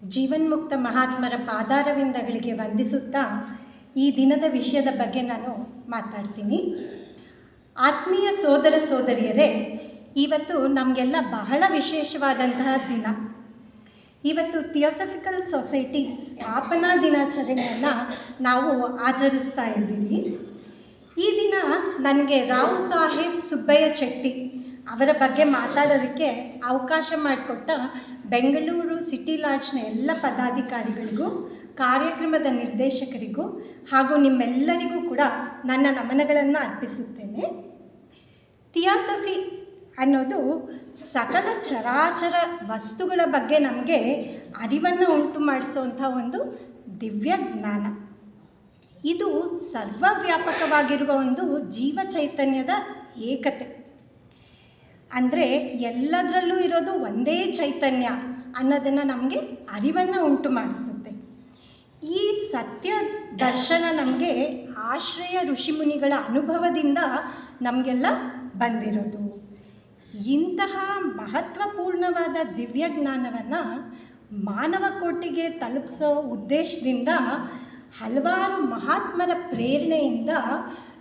ಜೀವನ್ಮುಕ್ತ ಮಹಾತ್ಮರ ಪಾದಾರವಿಂದಗಳಿಗೆ ವಂದಿಸುತ್ತಾ ಈ ದಿನದ ವಿಷಯದ ಬಗ್ಗೆ ನಾನು ಮಾತಾಡ್ತೀನಿ. ಆತ್ಮೀಯ ಸೋದರ ಸೋದರಿಯರೇ, ಇವತ್ತು ನಮಗೆಲ್ಲ ಬಹಳ ವಿಶೇಷವಾದಂತಹ ದಿನ. ಇವತ್ತು ಥಿಯೋಸಫಿಕಲ್ ಸೊಸೈಟಿ ಸ್ಥಾಪನಾ ದಿನಾಚರಣೆಯನ್ನು ನಾವು ಆಚರಿಸ್ತಾ ಇದ್ದೀವಿ. ಈ ದಿನ ನನಗೆ ರಾವ್ ಸಾಹೇಬ್ ಸುಬ್ಬಯ್ಯ ಚೆಟ್ಟಿ ಅವರ ಬಗ್ಗೆ ಮಾತಾಡೋದಕ್ಕೆ ಅವಕಾಶ ಮಾಡಿಕೊಟ್ಟ ಬೆಂಗಳೂರು ಸಿಟಿ ಲಾಡ್ಜ್ನ ಎಲ್ಲ ಪದಾಧಿಕಾರಿಗಳಿಗೂ, ಕಾರ್ಯಕ್ರಮದ ನಿರ್ದೇಶಕರಿಗೂ ಹಾಗೂ ನಿಮ್ಮೆಲ್ಲರಿಗೂ ಕೂಡ ನನ್ನ ನಮನಗಳನ್ನು ಅರ್ಪಿಸುತ್ತೇನೆ. ಥಿಯಾಸಫಿ ಅನ್ನೋದು ಸಕಲ ಚರಾಚರ ವಸ್ತುಗಳ ಬಗ್ಗೆ ನಮಗೆ ಅರಿವನ್ನು ಉಂಟು ಮಾಡಿಸುವಂಥ ಒಂದು ದಿವ್ಯ ಜ್ಞಾನ. ಇದು ಸರ್ವವ್ಯಾಪಕವಾಗಿರುವ ಒಂದು ಜೀವ ಚೈತನ್ಯದ ಏಕತೆ. ಅಂದರೆ ಎಲ್ಲದರಲ್ಲೂ ಇರೋದು ಒಂದೇ ಚೈತನ್ಯ. ಅನ್ನೋದನ್ನು ನಮಗೆ ಅರಿವನ್ನು ಉಂಟು ಮಾಡಿಸುತ್ತೆ. ಈ ಸತ್ಯ ದರ್ಶನ ನಮಗೆ ಆಶ್ರಯ ಋಷಿಮುನಿಗಳ ಅನುಭವದಿಂದ ನಮಗೆಲ್ಲ ಬಂದಿರೋದು. ಇಂತಹ ಮಹತ್ವಪೂರ್ಣವಾದ ದಿವ್ಯ ಜ್ಞಾನವನ್ನು ಮಾನವ ಕೋಟಿಗೆ ತಲುಪಿಸೋ ಉದ್ದೇಶದಿಂದ ಹಲವಾರು ಮಹಾತ್ಮರ ಪ್ರೇರಣೆಯಿಂದ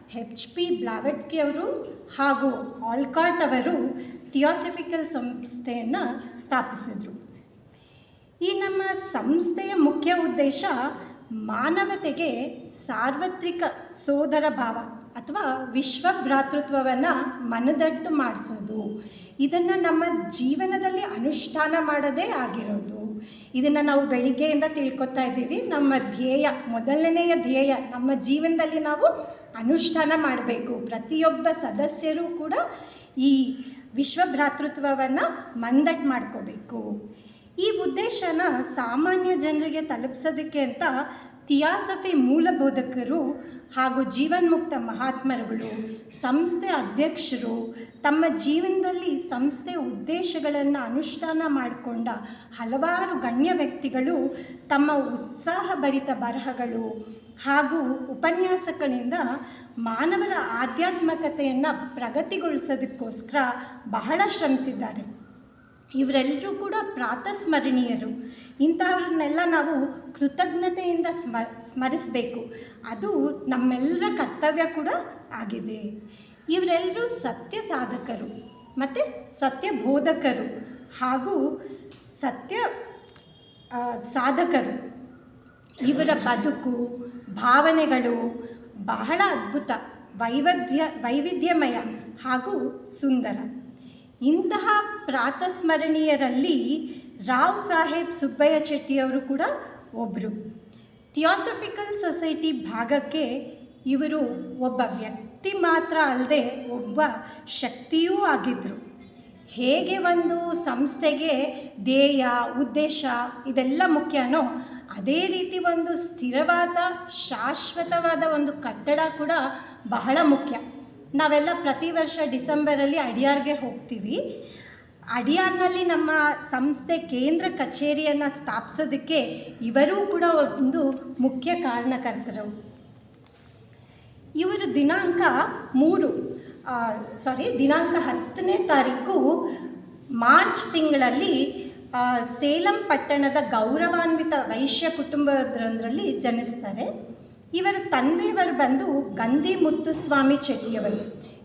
ಹೆಚ್ ಪಿ ಬ್ಲಾವೆಟ್ಸ್ಕಿ ಅವರು ಹಾಗೂ ಆಲ್ಕಾಟ್ ಅವರು ಥಿಯಾಸಫಿಕಲ್ ಸಂಸ್ಥೆಯನ್ನು ಸ್ಥಾಪಿಸಿದರು. ಈ ನಮ್ಮ ಸಂಸ್ಥೆಯ ಮುಖ್ಯ ಉದ್ದೇಶ ಮಾನವತೆಗೆ ಸಾರ್ವತ್ರಿಕ ಸೋದರ ಭಾವ ಅಥವಾ ವಿಶ್ವ ಭ್ರಾತೃತ್ವವನ್ನು ಮನದಟ್ಟು ಮಾಡಿಸೋದು. ಇದನ್ನು ನಮ್ಮ ಜೀವನದಲ್ಲಿ ಅನುಷ್ಠಾನ ಮಾಡೋದೇ ಆಗಿರೋದು. ಇದನ್ನು ನಾವು ಬೆಳಿಗ್ಗೆಯಿಂದ ತಿಳ್ಕೊತಾ ಇದ್ದೀವಿ. ನಮ್ಮ ಧ್ಯೇಯ, ಮೊದಲನೆಯ ಧ್ಯೇಯ, ನಮ್ಮ ಜೀವನದಲ್ಲಿ ನಾವು ಅನುಷ್ಠಾನ ಮಾಡಬೇಕು. ಪ್ರತಿಯೊಬ್ಬ ಸದಸ್ಯರು ಕೂಡ ಈ ವಿಶ್ವ ಭ್ರಾತೃತ್ವವನ್ನು ಮಂದಟ್ಟು ಮಾಡ್ಕೋಬೇಕು. ಈ ಉದ್ದೇಶನ ಸಾಮಾನ್ಯ ಜನರಿಗೆ ತಲುಪಿಸೋದಕ್ಕೆ ಅಂತ ಥಿಯಾಸಫಿ ಮೂಲಬೋಧಕರು ಹಾಗೂ ಜೀವನ್ಮುಕ್ತ ಮಹಾತ್ಮರುಗಳು, ಸಂಸ್ಥೆ ಅಧ್ಯಕ್ಷರು ತಮ್ಮ ಜೀವನದಲ್ಲಿ ಸಂಸ್ಥೆ ಉದ್ದೇಶಗಳನ್ನು ಅನುಷ್ಠಾನ ಮಾಡಿಕೊಂಡ ಹಲವಾರು ಗಣ್ಯ ವ್ಯಕ್ತಿಗಳು ತಮ್ಮ ಉತ್ಸಾಹಭರಿತ ಬರಹಗಳು ಹಾಗೂ ಉಪನ್ಯಾಸಗಳಿಂದ ಮಾನವರ ಆಧ್ಯಾತ್ಮಕತೆಯನ್ನು ಪ್ರಗತಿಗೊಳಿಸೋದಕ್ಕೋಸ್ಕರ ಬಹಳ ಶ್ರಮಿಸಿದ್ದಾರೆ. ಇವರೆಲ್ಲರೂ ಕೂಡ ಪ್ರಾತಸ್ಮರಣೀಯರು. ಇಂಥವ್ರನ್ನೆಲ್ಲ ನಾವು ಕೃತಜ್ಞತೆಯಿಂದ ಸ್ಮ, ಸ್ಮರಿಸಬೇಕು. ಅದು ನಮ್ಮೆಲ್ಲರ ಕರ್ತವ್ಯ ಕೂಡ ಆಗಿದೆ. ಇವರೆಲ್ಲರೂ ಸತ್ಯ ಸಾಧಕರು ಮತ್ತು ಸತ್ಯ ಬೋಧಕರು ಹಾಗೂ ಸತ್ಯ ಸಾಧಕರು. ಇವರ ಬದುಕು, ಭಾವನೆಗಳು ಬಹಳ ಅದ್ಭುತ ವೈವಿಧ್ಯ ವೈವಿಧ್ಯಮಯ ಹಾಗೂ ಸುಂದರ. ಇಂತಹ ಪ್ರಾತಸ್ಮರಣೀಯರಲ್ಲಿ ರಾವ್ ಸಾಹೇಬ್ ಸುಬ್ಬಯ್ಯ ಚೆಟ್ಟಿಯವರು ಕೂಡ ಒಬ್ಬರು ಥಿಯಾಸಫಿಕಲ್ ಸೊಸೈಟಿ ಭಾಗಕ್ಕೆ ಇವರು ಒಬ್ಬ ವ್ಯಕ್ತಿ ಮಾತ್ರ ಅಲ್ಲದೆ ಒಬ್ಬ ಶಕ್ತಿಯೂ ಆಗಿದ್ದರು ಹೇಗೆ ಒಂದು ಸಂಸ್ಥೆಗೆ ಧ್ಯೇಯ, ಉದ್ದೇಶ ಇದೆಲ್ಲ ಮುಖ್ಯನೋ ಅದೇ ರೀತಿ ಒಂದು ಸ್ಥಿರವಾದ, ಶಾಶ್ವತವಾದ ಒಂದು ಕಟ್ಟಡ ಕೂಡ ಬಹಳ ಮುಖ್ಯ. ನಾವೆಲ್ಲ ಪ್ರತಿ ವರ್ಷ ಡಿಸೆಂಬರಲ್ಲಿ ಅಡಿಯಾರ್ಗೆ ಹೋಗ್ತೀವಿ. ಅಡಿಯಾರ್ನಲ್ಲಿ ನಮ್ಮ ಸಂಸ್ಥೆ ಕೇಂದ್ರ ಕಚೇರಿಯನ್ನು ಸ್ಥಾಪಿಸೋದಕ್ಕೆ ಇವರೂ ಕೂಡ ಒಂದು ಮುಖ್ಯ ಕಾರಣಕರ್ತರು. ಇವರು ದಿನಾಂಕ ಮೂರು ಸಾರಿ ದಿನಾಂಕ ಹತ್ತನೇ ತಾರೀಕು ಮಾರ್ಚ್ ತಿಂಗಳಲ್ಲಿ ಸೇಲಂ ಪಟ್ಟಣದ ಗೌರವಾನ್ವಿತ ವೈಶ್ಯ ಕುಟುಂಬದರಲ್ಲಿ ಜನಿಸ್ತಾರೆ. ಇವರ ತಂದೆಯವರು ಬಂದು ಗಂಧಿ ಮುತ್ತುಸ್ವಾಮಿ ಚೆಟ್ಟಿಯವರು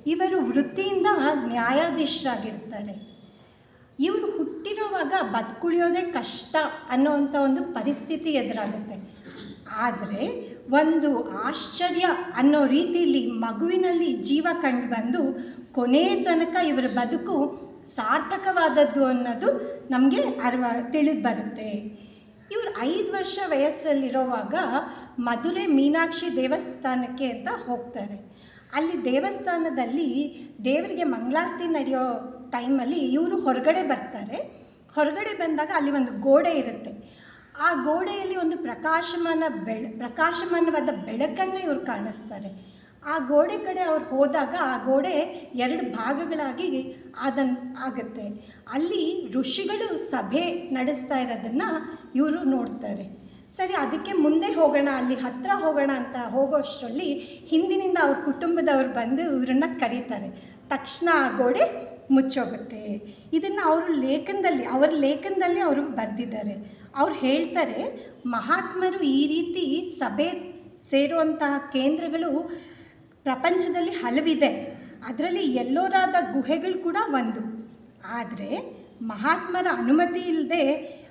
ಇವರು ವೃತ್ತಿಯಿಂದ ನ್ಯಾಯಾಧೀಶರಾಗಿರ್ತಾರೆ ಇವರು ಹುಟ್ಟಿರುವಾಗ ಬದುಕುಳಿಯೋದೇ ಕಷ್ಟ ಅನ್ನೋವಂಥ ಒಂದು ಪರಿಸ್ಥಿತಿ ಎದುರಾಗುತ್ತೆ. ಆದರೆ ಒಂದು ಆಶ್ಚರ್ಯ ಅನ್ನೋ ರೀತಿಯಲ್ಲಿ ಮಗುವಿನಲ್ಲಿ ಜೀವ ಕಂಡು ಬಂದು ಕೊನೆಯ ತನಕ ಇವರ ಬದುಕು ಸಾರ್ಥಕವಾದದ್ದು ಅನ್ನೋದು ನಮಗೆ ಅರ್ವ ತಿಳಿದು ಬರುತ್ತೆ. ಇವರು ಐದು ವರ್ಷ ವಯಸ್ಸಲ್ಲಿರೋವಾಗ ಮಧುರೆ ಮೀನಾಕ್ಷಿ ದೇವಸ್ಥಾನಕ್ಕೆ ಅಂತ ಹೋಗ್ತಾರೆ. ಅಲ್ಲಿ ದೇವಸ್ಥಾನದಲ್ಲಿ ದೇವರಿಗೆ ಮಂಗಳಾರತಿ ನಡೆಯೋ ಟೈಮಲ್ಲಿ ಇವರು ಹೊರಗಡೆ ಬರ್ತಾರೆ. ಹೊರಗಡೆ ಬಂದಾಗ ಅಲ್ಲಿ ಒಂದು ಗೋಡೆ ಇರುತ್ತೆ. ಆ ಗೋಡೆಯಲ್ಲಿ ಒಂದು ಪ್ರಕಾಶಮಾನ ಬೆಳ, ಪ್ರಕಾಶಮಾನವಾದ ಬೆಳಕನ್ನು ಇವರು ಕಾಣಿಸ್ತಾರೆ. ಆ ಗೋಡೆ ಕಡೆ ಅವ್ರು ಹೋದಾಗ ಆ ಗೋಡೆ ಎರಡು ಭಾಗಗಳಾಗಿ ಆದನ್ ಆಗುತ್ತೆ. ಅಲ್ಲಿ ಋಷಿಗಳು ಸಭೆ ನಡೆಸ್ತಾ ಇರೋದನ್ನು ಇವರು ನೋಡ್ತಾರೆ. ಸರಿ, ಅದಕ್ಕೆ ಮುಂದೆ ಹೋಗೋಣ, ಅಲ್ಲಿ ಹತ್ತಿರ ಹೋಗೋಣ ಅಂತ ಹೋಗೋಷ್ಟರಲ್ಲಿ ಹಿಂದಿನಿಂದ ಅವ್ರ ಕುಟುಂಬದವ್ರು ಬಂದು ಇವ್ರನ್ನ ಕರೀತಾರೆ. ತಕ್ಷಣ ಆ ಗೋಡೆ ಮುಚ್ಚೋಗುತ್ತೆ. ಇದನ್ನು ಅವರು ಲೇಖನದಲ್ಲಿ, ಅವರ ಲೇಖನದಲ್ಲಿ ಅವರು ಬರೆದಿದ್ದಾರೆ. ಅವ್ರು ಹೇಳ್ತಾರೆ, ಮಹಾತ್ಮರು ಈ ರೀತಿ ಸಭೆ ಸೇರುವಂತಹ ಕೇಂದ್ರಗಳು ಪ್ರಪಂಚದಲ್ಲಿ ಹಲವಿದೆ. ಅದರಲ್ಲಿ ಎಲ್ಲೋರಾದ ಗುಹೆಗಳು ಕೂಡ ಒಂದು. ಆದರೆ ಮಹಾತ್ಮರ ಅನುಮತಿ ಇಲ್ಲದೆ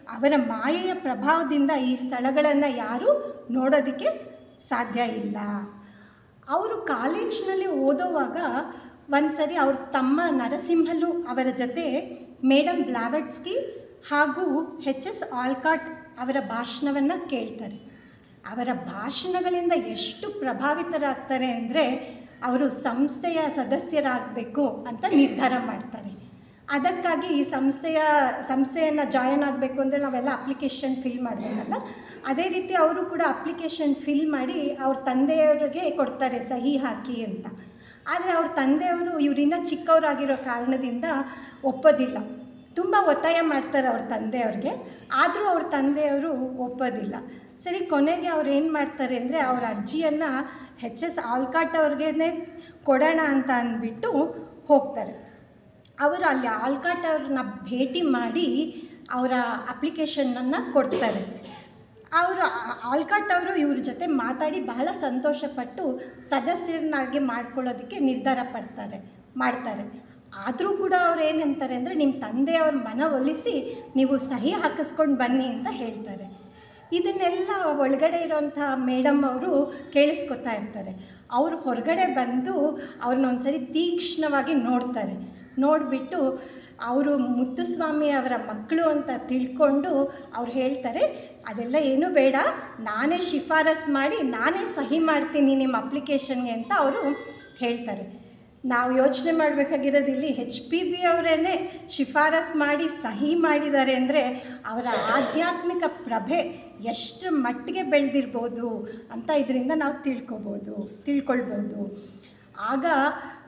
ಅವರ ಮಾಯೆಯ ಪ್ರಭಾವದಿಂದ ಈ ಸ್ಥಳಗಳನ್ನು ಯಾರೂ ನೋಡೋದಕ್ಕೆ ಸಾಧ್ಯ ಇಲ್ಲ. ಅವರು ಕಾಲೇಜಿನಲ್ಲಿ ಓದೋವಾಗ ಒಂದು ಸರಿ ಅವ್ರ ತಮ್ಮ ನರಸಿಂಹಲು ಅವರ ಜೊತೆ ಮೇಡಮ್ ಬ್ಲಾವೆಟ್ಸ್ಕಿ ಹಾಗೂ ಹೆಚ್ ಎಸ್ ಆಲ್ಕಾಟ್ ಅವರ ಭಾಷಣವನ್ನು ಕೇಳ್ತಾರೆ. ಅವರ ಭಾಷಣಗಳಿಂದ ಎಷ್ಟು ಪ್ರಭಾವಿತರಾಗ್ತಾರೆ ಅಂದರೆ, ಅವರು ಸಂಸ್ಥೆಯ ಸದಸ್ಯರಾಗಬೇಕು ಅಂತ ನಿರ್ಧಾರ ಮಾಡ್ತಾರೆ. ಅದಕ್ಕಾಗಿ ಈ ಸಂಸ್ಥೆಯ, ಸಂಸ್ಥೆಯನ್ನು ಜಾಯಿನ್ ಆಗಬೇಕು ಅಂದರೆ ನಾವೆಲ್ಲ ಅಪ್ಲಿಕೇಶನ್ ಫಿಲ್ ಮಾಡಬೇಕಲ್ಲ? ಅದೇ ರೀತಿ ಅವರು ಕೂಡ ಅಪ್ಲಿಕೇಶನ್ ಫಿಲ್ ಮಾಡಿ ಅವ್ರ ತಂದೆಯವರಿಗೆ ಕೊಡ್ತಾರೆ, ಸಹಿ ಹಾಕಿ ಅಂತ. ಆದರೆ ಅವ್ರ ತಂದೆಯವರು ಇವರಿನ್ನ ಚಿಕ್ಕವರಾಗಿರೋ ಕಾರಣದಿಂದ ಒಪ್ಪೋದಿಲ್ಲ. ತುಂಬ ಒತ್ತಾಯ ಮಾಡ್ತಾರೆ ಅವ್ರ ತಂದೆಯವ್ರಿಗೆ. ಆದರೂ ಅವ್ರ ತಂದೆಯವರು ಒಪ್ಪೋದಿಲ್ಲ. ಸರಿ, ಕೊನೆಗೆ ಅವ್ರು ಏನು ಮಾಡ್ತಾರೆ ಅಂದರೆ ಅವ್ರ ಅರ್ಜಿಯನ್ನು ಹೆಚ್ ಎಸ್ ಆಲ್ಕಾಟ್ ಅವ್ರಿಗೇ ಕೊಡೋಣ ಅಂತ ಅಂದ್ಬಿಟ್ಟು ಹೋಗ್ತಾರೆ. ಅವರು ಅಲ್ಲಿ ಆಲ್ಕಾಟ್ ಅವ್ರನ್ನ ಭೇಟಿ ಮಾಡಿ ಅವರ ಅಪ್ಲಿಕೇಶನನ್ನು ಕೊಡ್ತಾರೆ. ಅವರು ಆಲ್ಕಾಟ್ ಅವರು ಇವ್ರ ಜೊತೆ ಮಾತಾಡಿ ಬಹಳ ಸಂತೋಷಪಟ್ಟು ಸದಸ್ಯರನ್ನಾಗಿ ಮಾಡ್ಕೊಳ್ಳೋದಕ್ಕೆ ನಿರ್ಧಾರ ಪಡ್ತಾರೆ, ಮಾಡ್ತಾರೆ. ಆದರೂ ಕೂಡ ಅವ್ರು ಏನಂತಾರೆ ಅಂದರೆ ನಿಮ್ಮ ತಂದೆಯವ್ರ ಮನವೊಲಿಸಿ ನೀವು ಸಹಿ ಹಾಕಿಸ್ಕೊಂಡು ಬನ್ನಿ ಅಂತ ಹೇಳ್ತಾರೆ. ಇದನ್ನೆಲ್ಲ ಒಳಗಡೆ ಇರೋಂಥ ಮೇಡಮ್ ಅವರು ಕೇಳಿಸ್ಕೊತಾ ಇರ್ತಾರೆ. ಅವರು ಹೊರಗಡೆ ಬಂದು ಅವ್ರನ್ನ ಒಂದ್ಸರಿ ತೀಕ್ಷ್ಣವಾಗಿ ನೋಡ್ತಾರೆ. ನೋಡಿಬಿಟ್ಟು ಅವರು ಮುತ್ತುಸ್ವಾಮಿ ಅವರ ಮಕ್ಕಳು ಅಂತ ತಿಳ್ಕೊಂಡು ಅವ್ರು ಹೇಳ್ತಾರೆ, ಅದೆಲ್ಲ ಏನೂ ಬೇಡ, ನಾನೇ ಶಿಫಾರಸ್ ಮಾಡಿ, ನಾನೇ ಸಹಿ ಮಾಡ್ತೀನಿ ನಿಮ್ಮ ಅಪ್ಲಿಕೇಶನ್ಗೆ ಅಂತ ಅವರು ಹೇಳ್ತಾರೆ. ನಾವು ಯೋಚನೆ ಮಾಡಬೇಕಾಗಿರೋದು ಇಲ್ಲಿ ಹೆಚ್ ಪಿ ಬಿ ಅವರೇ ಶಿಫಾರಸ್ ಮಾಡಿ, ಸಹಿ ಮಾಡಿದ್ದಾರೆ ಅಂದರೆ ಅವರ ಆಧ್ಯಾತ್ಮಿಕ ಪ್ರಭೆ ಎಷ್ಟು ಮಟ್ಟಿಗೆ ಬೆಳೆದಿರ್ಬೋದು ಅಂತ ಇದರಿಂದ ನಾವು ತಿಳ್ಕೊಬೋದು, ತಿಳ್ಕೊಳ್ಬೋದು. ಆಗ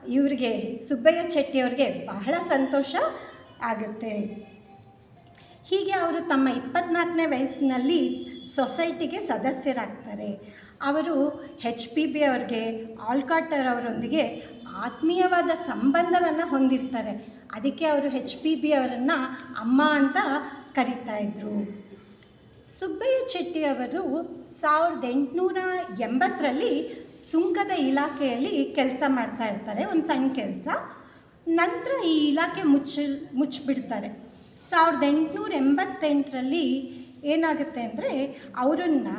ಇವರಿಗೆ ಸುಬ್ಬಯ್ಯ ಚೆಟ್ಟಿಯವ್ರಿಗೆ ಬಹಳ ಸಂತೋಷ ಆಗುತ್ತೆ. ಹೀಗೆ ಅವರು ತಮ್ಮ ಇಪ್ಪತ್ನಾಲ್ಕನೇ ವಯಸ್ಸಿನಲ್ಲಿ ಸೊಸೈಟಿಗೆ ಸದಸ್ಯರಾಗ್ತಾರೆ. ಅವರು ಹೆಚ್ ಪಿ ಬಿ ಅವ್ರಿಗೆ, ಆಲ್ಕಾಟರ್ ಅವರೊಂದಿಗೆ ಆತ್ಮೀಯವಾದ ಸಂಬಂಧವನ್ನು ಹೊಂದಿರ್ತಾರೆ. ಅದಕ್ಕೆ ಅವರು ಹೆಚ್ ಪಿ ಬಿ ಅವರನ್ನು ಅಮ್ಮ ಅಂತ ಕರೀತಾ ಇದ್ರು. ಸುಬ್ಬಯ್ಯ ಚೆಟ್ಟಿ ಅವರು ಸಾವಿರದ ಎಂಟುನೂರ ಎಂಬತ್ತರಲ್ಲಿ ಸುಂಕದ ಇಲಾಖೆಯಲ್ಲಿ ಕೆಲಸ ಮಾಡ್ತಾ ಇರ್ತಾರೆ, ಒಂದು ಸಣ್ಣ ಕೆಲಸ. ನಂತರ ಈ ಇಲಾಖೆ ಮುಚ್ಚಿ ಮುಚ್ಚಿಬಿಡ್ತಾರೆ ಸಾವಿರದ ಎಂಟುನೂರ ಎಂಬತ್ತೆಂಟರಲ್ಲಿ ಏನಾಗುತ್ತೆ ಅಂದರೆ, ಅವರನ್ನು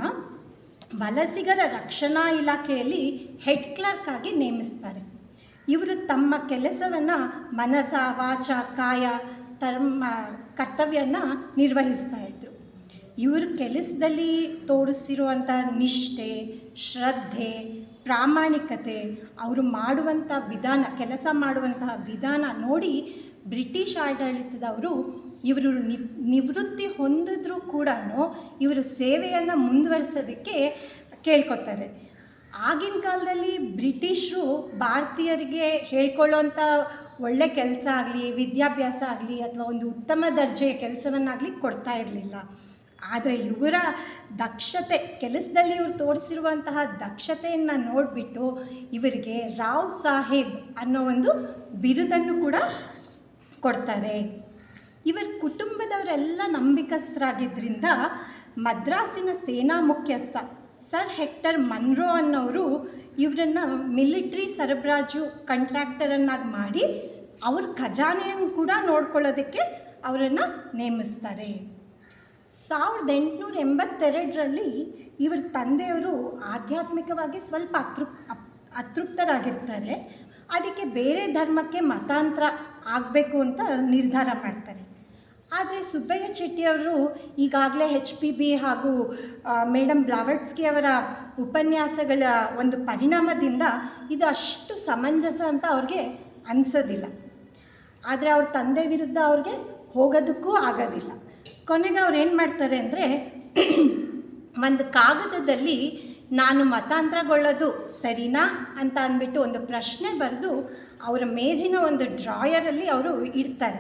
ವಲಸಿಗರ ರಕ್ಷಣಾ ಇಲಾಖೆಯಲ್ಲಿ ಹೆಡ್ ಕ್ಲರ್ಕ್ ಆಗಿ ನೇಮಿಸ್ತಾರೆ. ಇವರು ತಮ್ಮ ಕೆಲಸವನ್ನು ಮನಸ ವಾಚ, ಕಾಯ ತಮ್ಮ ಕರ್ತವ್ಯನ ನಿರ್ವಹಿಸ್ತಾ ಇದ್ದರು ಇವರು ಕೆಲಸದಲ್ಲಿ ತೋರಿಸಿರುವಂಥ ನಿಷ್ಠೆ, ಶ್ರದ್ಧೆ ಪ್ರಾಮಾಣಿಕತೆ, ಅವರು ಮಾಡುವಂಥ ವಿಧಾನ, ಕೆಲಸ ಮಾಡುವಂತಹ ವಿಧಾನ ನೋಡಿ ಬ್ರಿಟಿಷ್ ಆಡಳಿತದವರು ಇವರು ನಿ, ನಿವೃತ್ತಿ ಹೊಂದಿದ್ರೂ ಕೂಡ ಇವರು ಸೇವೆಯನ್ನು ಮುಂದುವರಿಸೋದಕ್ಕೆ ಕೇಳ್ಕೊತಾರೆ. ಆಗಿನ ಕಾಲದಲ್ಲಿ ಬ್ರಿಟಿಷರು ಭಾರತೀಯರಿಗೆ ಹೇಳ್ಕೊಳ್ಳೋಂಥ ಒಳ್ಳೆ ಕೆಲಸ ಆಗಲಿ, ವಿದ್ಯಾಭ್ಯಾಸ ಆಗಲಿ ಅಥವಾ ಒಂದು ಉತ್ತಮ ದರ್ಜೆಯ ಕೆಲಸವನ್ನಾಗಲಿ ಕೊಡ್ತಾ ಇರಲಿಲ್ಲ. ಆದರೆ ಇವರ ದಕ್ಷತೆ, ಕೆಲಸದಲ್ಲಿ ಇವರು ತೋರಿಸಿರುವಂತಹ ದಕ್ಷತೆಯನ್ನು ನೋಡಿಬಿಟ್ಟು ಇವರಿಗೆ ರಾವ್ ಸಾಹೇಬ್ ಅನ್ನೋ ಒಂದು ಬಿರುದನ್ನು ಕೂಡ ಕೊಡ್ತಾರೆ. ಇವರ ಕುಟುಂಬದವರೆಲ್ಲ ನಂಬಿಕಸ್ಥರಾಗಿದ್ದರಿಂದ ಮದ್ರಾಸಿನ ಸೇನಾ ಮುಖ್ಯಸ್ಥ ಸರ್ ಹೆಕ್ಟರ್ ಮನ್ರೋ ಅನ್ನೋರು ಇವರನ್ನು ಮಿಲಿಟ್ರಿ ಸರಬರಾಜು ಕಂಟ್ರಾಕ್ಟರನ್ನಾಗಿ ಮಾಡಿ ಅವ್ರ ಖಜಾನೆಯನ್ನು ಕೂಡ ನೋಡ್ಕೊಳ್ಳೋದಕ್ಕೆ ಅವರನ್ನು ನೇಮಿಸ್ತಾರೆ. ಸಾವಿರದ ಎಂಟುನೂರ ಎಂಬತ್ತೆರಡರಲ್ಲಿ ಇವರ ತಂದೆಯವರು ಆಧ್ಯಾತ್ಮಿಕವಾಗಿ ಸ್ವಲ್ಪ ಅತೃಪ್ ಅತೃಪ್ತರಾಗಿರ್ತಾರೆ. ಅದಕ್ಕೆ ಬೇರೆ ಧರ್ಮಕ್ಕೆ ಮತಾಂತರ ಆಗಬೇಕು ಅಂತ ನಿರ್ಧಾರ ಮಾಡ್ತಾರೆ. ಆದರೆ ಸುಬ್ಬಯ್ಯ ಚೆಟ್ಟಿಯವರು ಈಗಾಗಲೇ ಹೆಚ್ ಪಿ ಬಿ ಹಾಗೂ ಮೇಡಮ್ ಬ್ಲಾವಟ್ಸ್ಕಿ ಅವರ ಉಪನ್ಯಾಸಗಳ ಒಂದು ಪರಿಣಾಮದಿಂದ ಇದು ಅಷ್ಟು ಸಮಂಜಸ ಅಂತ ಅವ್ರಿಗೆ ಅನಿಸೋದಿಲ್ಲ. ಆದರೆ ಅವ್ರ ತಂದೆ ವಿರುದ್ಧ ಅವ್ರಿಗೆ ಹೋಗೋದಕ್ಕೂ ಆಗೋದಿಲ್ಲ. ಕೊನೆಗೆ ಅವ್ರು ಏನು ಮಾಡ್ತಾರೆ ಅಂದರೆ ಒಂದು ಕಾಗದದಲ್ಲಿ ನಾನು ಮತಾಂತರಗೊಳ್ಳೋದು ಸರಿನಾ ಅಂತ ಅಂದ್ಬಿಟ್ಟು ಒಂದು ಪ್ರಶ್ನೆ ಬರೆದು ಅವರ ಮೇಜಿನ ಒಂದು ಡ್ರಾಯರಲ್ಲಿ ಅವರು ಇಡ್ತಾರೆ.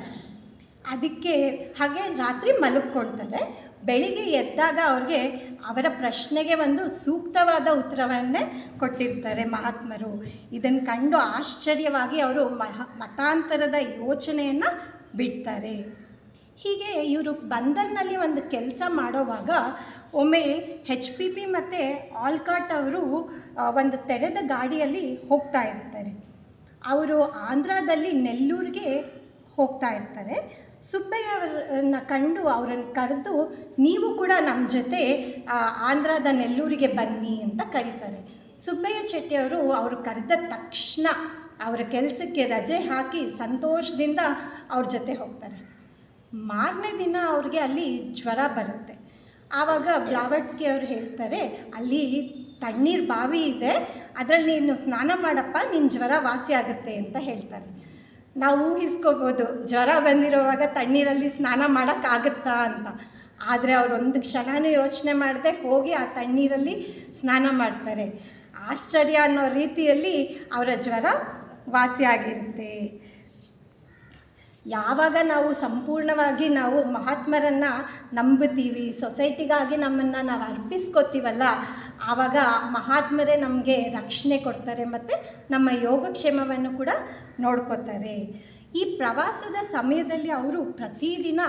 ಅದಕ್ಕೆ ಹಾಗೆ ರಾತ್ರಿ ಮಲಗ್ಕೊಳ್ತಾರೆ. ಬೆಳಿಗ್ಗೆ ಎದ್ದಾಗ ಅವ್ರಿಗೆ ಅವರ ಪ್ರಶ್ನೆಗೆ ಒಂದು ಸೂಕ್ತವಾದ ಉತ್ತರವನ್ನೇ ಕೊಟ್ಟಿರ್ತಾರೆ ಮಹಾತ್ಮರು. ಇದನ್ನು ಕಂಡು ಆಶ್ಚರ್ಯವಾಗಿ ಅವರು ಮಹ ಮತಾಂತರದ ಯೋಚನೆಯನ್ನು ಬಿಡ್ತಾರೆ. ಹೀಗೆ ಇವರು ಬಂದರ್ನಲ್ಲಿ ಒಂದು ಕೆಲಸ ಮಾಡೋವಾಗ ಒಮ್ಮೆ ಹೆಚ್ ಪಿ ಪಿ ಮತ್ತು ಆಲ್ಕಾಟ್ ಅವರು ಒಂದು ತೆರೆದ ಗಾಡಿಯಲ್ಲಿ ಹೋಗ್ತಾ ಇರ್ತಾರೆ. ಅವರು ಆಂಧ್ರದಲ್ಲಿ ನೆಲ್ಲೂರಿಗೆ ಹೋಗ್ತಾ ಇರ್ತಾರೆ. ಸುಬ್ಬಯ್ಯ ಅವರನ್ನ ಕಂಡು ಅವರನ್ನು ಕರೆದು, ನೀವು ಕೂಡ ನಮ್ಮ ಜೊತೆ ಆಂಧ್ರದ ನೆಲ್ಲೂರಿಗೆ ಬನ್ನಿ ಅಂತ ಕರೀತಾರೆ. ಸುಬ್ಬಯ್ಯ ಚೆಟ್ಟಿಯವರು ಅವರು ಕರೆದ ತಕ್ಷಣ ಅವರ ಕೆಲಸಕ್ಕೆ ರಜೆ ಹಾಕಿ ಸಂತೋಷದಿಂದ ಅವ್ರ ಜೊತೆ ಹೋಗ್ತಾರೆ. ಮಾರನೇ ದಿನ ಅವ್ರಿಗೆ ಅಲ್ಲಿ ಜ್ವರ ಬರುತ್ತೆ. ಆವಾಗ ಬ್ಲಾವರ್ಡ್ಸ್ಗೆ ಅವ್ರು ಹೇಳ್ತಾರೆ, ಅಲ್ಲಿ ತಣ್ಣೀರು ಬಾವಿ ಇದೆ, ಅದರಲ್ಲಿ ನೀನು ಸ್ನಾನ ಮಾಡಪ್ಪ ನಿನ್ನ ಜ್ವರ ವಾಸಿ ಆಗುತ್ತೆ ಅಂತ ಹೇಳ್ತಾರೆ. ನಾವು ಊಹಿಸ್ಕೋಬೋದು, ಜ್ವರ ಬಂದಿರೋವಾಗ ತಣ್ಣೀರಲ್ಲಿ ಸ್ನಾನ ಮಾಡೋಕ್ಕಾಗುತ್ತಾ ಅಂತ. ಆದರೆ ಅವ್ರು ಒಂದು ಕ್ಷಣನೂ ಯೋಚನೆ ಮಾಡದೆ ಹೋಗಿ ಆ ತಣ್ಣೀರಲ್ಲಿ ಸ್ನಾನ ಮಾಡ್ತಾರೆ. ಆಶ್ಚರ್ಯ ಅನ್ನೋ ರೀತಿಯಲ್ಲಿ ಅವರ ಜ್ವರ ವಾಸಿಯಾಗಿರುತ್ತೆ ಯಾವಾಗ ನಾವು ಸಂಪೂರ್ಣವಾಗಿ ನಾವು ಮಹಾತ್ಮರನ್ನು ನಂಬುತ್ತೀವಿ, ಸೊಸೈಟಿಗಾಗಿ ನಮ್ಮನ್ನು ನಾವು ಅರ್ಪಿಸ್ಕೋತೀವಲ್ಲ, ಆವಾಗ ಮಹಾತ್ಮರೇ ನಮಗೆ ರಕ್ಷಣೆ ಕೊಡ್ತಾರೆ ಮತ್ತು ನಮ್ಮ ಯೋಗಕ್ಷೇಮವನ್ನು ಕೂಡ ನೋಡ್ಕೋತಾರೆ. ಈ ಪ್ರವಾಸದ ಸಮಯದಲ್ಲಿ ಅವರು ಪ್ರತಿದಿನ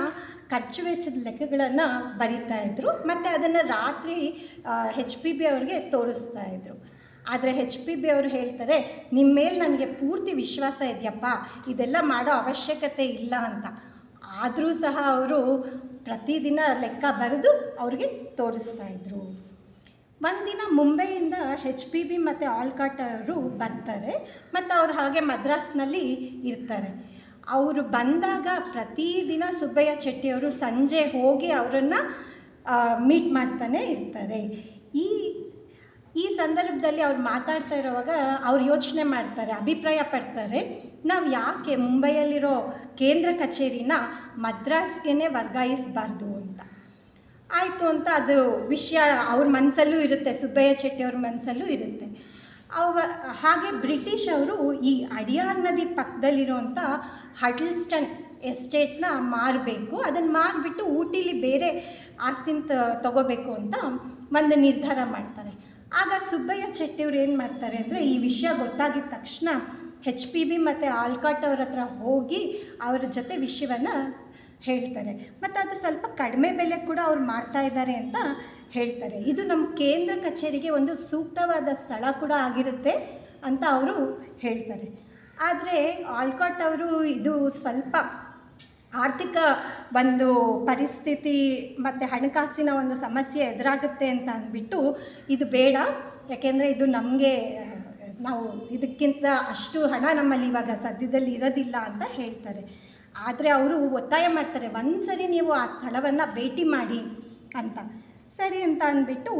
ಖರ್ಚು ವೆಚ್ಚದ ಲೆಕ್ಕಗಳನ್ನು ಬರಿತಾ ಇದ್ದರು ಮತ್ತು ಅದನ್ನು ರಾತ್ರಿ ಹೆಚ್ ಪಿ ಬಿ ಅವ್ರಿಗೆ ತೋರಿಸ್ತಾ ಇದ್ರು. ಆದರೆ ಹೆಚ್ ಪಿ ಬಿ ಅವರು ಹೇಳ್ತಾರೆ ನಿಮ್ಮ ಮೇಲೆ ನನಗೆ ಪೂರ್ತಿ ವಿಶ್ವಾಸ ಇದೆಯಪ್ಪ, ಇದೆಲ್ಲ ಮಾಡೋ ಅವಶ್ಯಕತೆ ಇಲ್ಲ ಅಂತ. ಆದರೂ ಸಹ ಅವರು ಪ್ರತಿದಿನ ಲೆಕ್ಕ ಬರೆದು ಅವ್ರಿಗೆ ತೋರಿಸ್ತಾ ಇದ್ರು. ಒಂದಿನ ಮುಂಬೈಯಿಂದ ಹೆಚ್ ಪಿ ಬಿ ಮತ್ತು ಆಲ್ಕಾಟ್ ಅವರು ಬರ್ತಾರೆ, ಮತ್ತು ಅವರು ಹಾಗೆ ಮದ್ರಾಸ್ನಲ್ಲಿ ಇರ್ತಾರೆ. ಅವರು ಬಂದಾಗ ಪ್ರತಿದಿನ ಸುಬ್ಬಯ್ಯ ಚೆಟ್ಟಿಯವರು ಸಂಜೆ ಹೋಗಿ ಅವರನ್ನು ಮೀಟ್ ಮಾಡ್ತಾನೆ ಇರ್ತಾರೆ. ಈ ಈ ಸಂದರ್ಭದಲ್ಲಿ ಅವ್ರು ಮಾತಾಡ್ತಾ ಇರೋವಾಗ ಅವ್ರು ಯೋಚನೆ ಮಾಡ್ತಾರೆ, ಅಭಿಪ್ರಾಯ ಪಡ್ತಾರೆ. ನಾವು ಯಾಕೆ ಮುಂಬೈಯಲ್ಲಿರೋ ಕೇಂದ್ರ ಕಚೇರಿನ ಮದ್ರಾಸ್ಗೆ ವರ್ಗಾಯಿಸಬಾರ್ದು ಅಂತ. ಆಯಿತು ಅಂತ ಅದು ವಿಷಯ ಅವ್ರ ಮನಸ್ಸಲ್ಲೂ ಇರುತ್ತೆ, ಸುಬ್ಬಯ್ಯ ಚೆಟ್ಟಿ ಅವ್ರ ಮನಸ್ಸಲ್ಲೂ ಇರುತ್ತೆ. ಅವ, ಹಾಗೆ ಬ್ರಿಟಿಷ್ ಅವರು ಈ ಅಡಿಯಾರ್ ನದಿ ಪಕ್ಕದಲ್ಲಿರುವಂಥ ಹಡ್ಲ್ಸ್ಟನ್ ಎಸ್ಟೇಟ್ನ ಮಾರಬೇಕು ಅದನ್ನು ಮಾರಿಬಿಟ್ಟು ಊಟಿಲಿ ಬೇರೆ ಆಸ್ತಿನ ತಗೋಬೇಕು ಅಂತ ಒಂದು ನಿರ್ಧಾರ ಮಾಡ್ತಾರೆ. ಆಗ ಸುಬ್ಬಯ್ಯ ಚೆಟ್ಟಿಯವ್ರು ಏನು ಮಾಡ್ತಾರೆ ಅಂದರೆ ಈ ವಿಷಯ ಗೊತ್ತಾಗಿದ ತಕ್ಷಣ ಹೆಚ್ ಪಿ ಬಿ ಮತ್ತು ಆಲ್ಕಾಟ್ ಅವ್ರ ಹತ್ರ ಹೋಗಿ ಅವರ ಜೊತೆ ವಿಷಯವನ್ನು ಹೇಳ್ತಾರೆ. ಮತ್ತು ಅದು ಸ್ವಲ್ಪ ಕಡಿಮೆ ಬೆಲೆ ಕೂಡ ಅವ್ರು ಮಾಡ್ತಾ ಇದ್ದಾರೆ ಅಂತ ಹೇಳ್ತಾರೆ. ಇದು ನಮ್ಮ ಕೇಂದ್ರ ಕಚೇರಿಗೆ ಒಂದು ಸೂಕ್ತವಾದ ಸ್ಥಳ ಕೂಡ ಆಗಿರುತ್ತೆ ಅಂತ ಅವರು ಹೇಳ್ತಾರೆ. ಆದರೆ ಆಲ್ಕಾಟ್ ಅವರು ಇದು ಸ್ವಲ್ಪ ಆರ್ಥಿಕ ಒಂದು ಪರಿಸ್ಥಿತಿ ಮತ್ತು ಹಣಕಾಸಿನ ಒಂದು ಸಮಸ್ಯೆ ಎದುರಾಗುತ್ತೆ ಅಂತ ಅಂದ್ಬಿಟ್ಟು ಇದು ಬೇಡ. ಯಾಕೆಂದರೆ ಇದು ನಮಗೆ, ನಾವು ಇದಕ್ಕಿಂತ ಅಷ್ಟು ಹಣ ನಮ್ಮಲ್ಲಿ ಇವಾಗ ಸದ್ಯದಲ್ಲಿ ಇರೋದಿಲ್ಲ ಅಂತ ಹೇಳ್ತಾರೆ. ಆದರೆ ಅವರು ಒತ್ತಾಯ ಮಾಡ್ತಾರೆ ಒಂದು ಸರಿ ನೀವು ಆ ಸ್ಥಳವನ್ನು ಭೇಟಿ ಮಾಡಿ ಅಂತ. ಸರಿ ಅಂತ ಅಂದ್ಬಿಟ್ಟು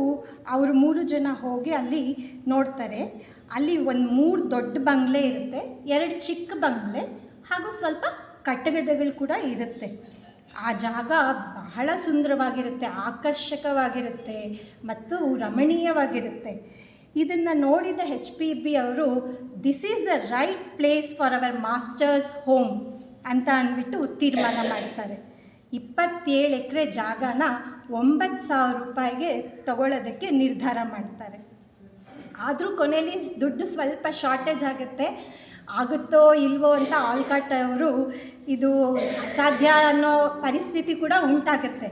ಅವರು ಮೂರು ಜನ ಹೋಗಿ ಅಲ್ಲಿ ನೋಡ್ತಾರೆ. ಅಲ್ಲಿ ಒಂದು ಮೂರು ದೊಡ್ಡ ಬಂಗ್ಲೆ ಇರುತ್ತೆ, ಎರಡು ಚಿಕ್ಕ ಬಂಗ್ಲೆ ಹಾಗೂ ಸ್ವಲ್ಪ ಕಟ್ಟಡಗಳು ಕೂಡ ಇರುತ್ತೆ. ಆ ಜಾಗ ಬಹಳ ಸುಂದರವಾಗಿರುತ್ತೆ, ಆಕರ್ಷಕವಾಗಿರುತ್ತೆ ಮತ್ತು ರಮಣೀಯವಾಗಿರುತ್ತೆ. ಇದನ್ನು ನೋಡಿದ ಹೆಚ್ ಪಿ ಬಿ ಅವರು this is the right place for our masters home ಅಂತ ಅಂದ್ಬಿಟ್ಟು ತೀರ್ಮಾನ ಮಾಡ್ತಾರೆ. ಇಪ್ಪತ್ತೇಳು ಎಕರೆ ಜಾಗನ ಒಂಬತ್ತು ಸಾವಿರ ರೂಪಾಯಿಗೆ ತಗೊಳ್ಳೋದಕ್ಕೆ ನಿರ್ಧಾರ ಮಾಡ್ತಾರೆ. ಆದರೂ ಕೊನೆಯಲ್ಲಿ ದುಡ್ಡು ಸ್ವಲ್ಪ ಶಾರ್ಟೇಜ್ ಆಗುತ್ತೆ. ಆಗುತ್ತೋ ಇಲ್ವೋ ಅಂತ ಅವರು ಇದು ಅಸಾಧ್ಯ ಅನ್ನೋ ಪರಿಸ್ಥಿತಿ ಕೂಡ ಉಂಟಾಗುತ್ತೆ.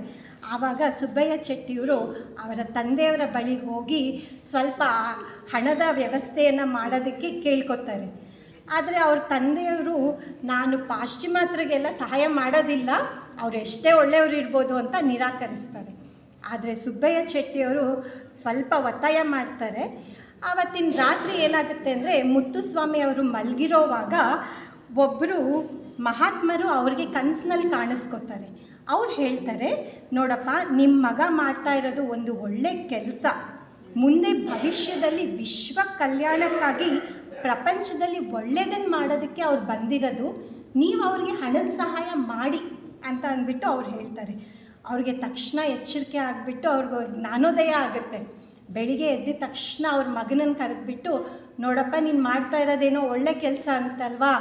ಆವಾಗ ಸುಬ್ಬಯ್ಯ ಚೆಟ್ಟಿಯವರು ಅವರ ತಂದೆಯವರ ಬಳಿ ಹೋಗಿ ಸ್ವಲ್ಪ ಹಣದ ವ್ಯವಸ್ಥೆಯನ್ನು ಮಾಡೋದಕ್ಕೆ ಕೇಳ್ಕೊತಾರೆ. ಆದರೆ ಅವ್ರ ತಂದೆಯವರು, ನಾನು ಪಾಶ್ಚಿಮಾತ್ಯರಿಗೆಲ್ಲ ಸಹಾಯ ಮಾಡೋದಿಲ್ಲ, ಅವ್ರು ಎಷ್ಟೇ ಒಳ್ಳೆಯವರು ಇರ್ಬೋದು ಅಂತ ನಿರಾಕರಿಸ್ತಾರೆ. ಆದರೆ ಸುಬ್ಬಯ್ಯ ಚೆಟ್ಟಿಯವರು ಸ್ವಲ್ಪ ಒತ್ತಾಯ ಮಾಡ್ತಾರೆ. ಆವತ್ತಿನ ರಾತ್ರಿ ಏನಾಗುತ್ತೆ ಅಂದರೆ ಮುತ್ತುಸ್ವಾಮಿ ಅವರು ಮಲಗಿರೋವಾಗ ಒಬ್ಬರು ಮಹಾತ್ಮರು ಅವ್ರಿಗೆ ಕನಸಿನಲ್ಲಿ ಕಾಣಿಸ್ಕೋತಾರೆ. ಅವ್ರು ಹೇಳ್ತಾರೆ, ನೋಡಪ್ಪ ನಿಮ್ಮ ಮಗ ಮಾಡ್ತಾ ಇರೋದು ಒಂದು ಒಳ್ಳೆ ಕೆಲಸ. ಮುಂದೆ ಭವಿಷ್ಯದಲ್ಲಿ ವಿಶ್ವ ಕಲ್ಯಾಣಕ್ಕಾಗಿ ಪ್ರಪಂಚದಲ್ಲಿ ಒಳ್ಳೆಯದನ್ನು ಮಾಡೋದಕ್ಕೆ ಅವ್ರು ಬಂದಿರೋದು, ನೀವು ಅವ್ರಿಗೆ ಹಣದ ಸಹಾಯ ಮಾಡಿ ಅಂತ ಅಂದ್ಬಿಟ್ಟು ಅವ್ರು ಹೇಳ್ತಾರೆ. ಅವ್ರಿಗೆ ತಕ್ಷಣ ಎಚ್ಚರಿಕೆ ಆಗಿಬಿಟ್ಟು ಅವ್ರಿಗೆ ಜ್ಞಾನೋದಯ ಆಗುತ್ತೆ. ಬೆಳಿಗ್ಗೆ ಎದ್ದ ತಕ್ಷಣ ಅವ್ರ ಮಗನನ್ನು ಕರೆದ್ಬಿಟ್ಟು, ನೋಡಪ್ಪ, ನೀನು ಮಾಡ್ತಾ ಇರೋದೇನೋ ಒಳ್ಳೆ ಕೆಲಸ ಅಂತಲ್ವಾ?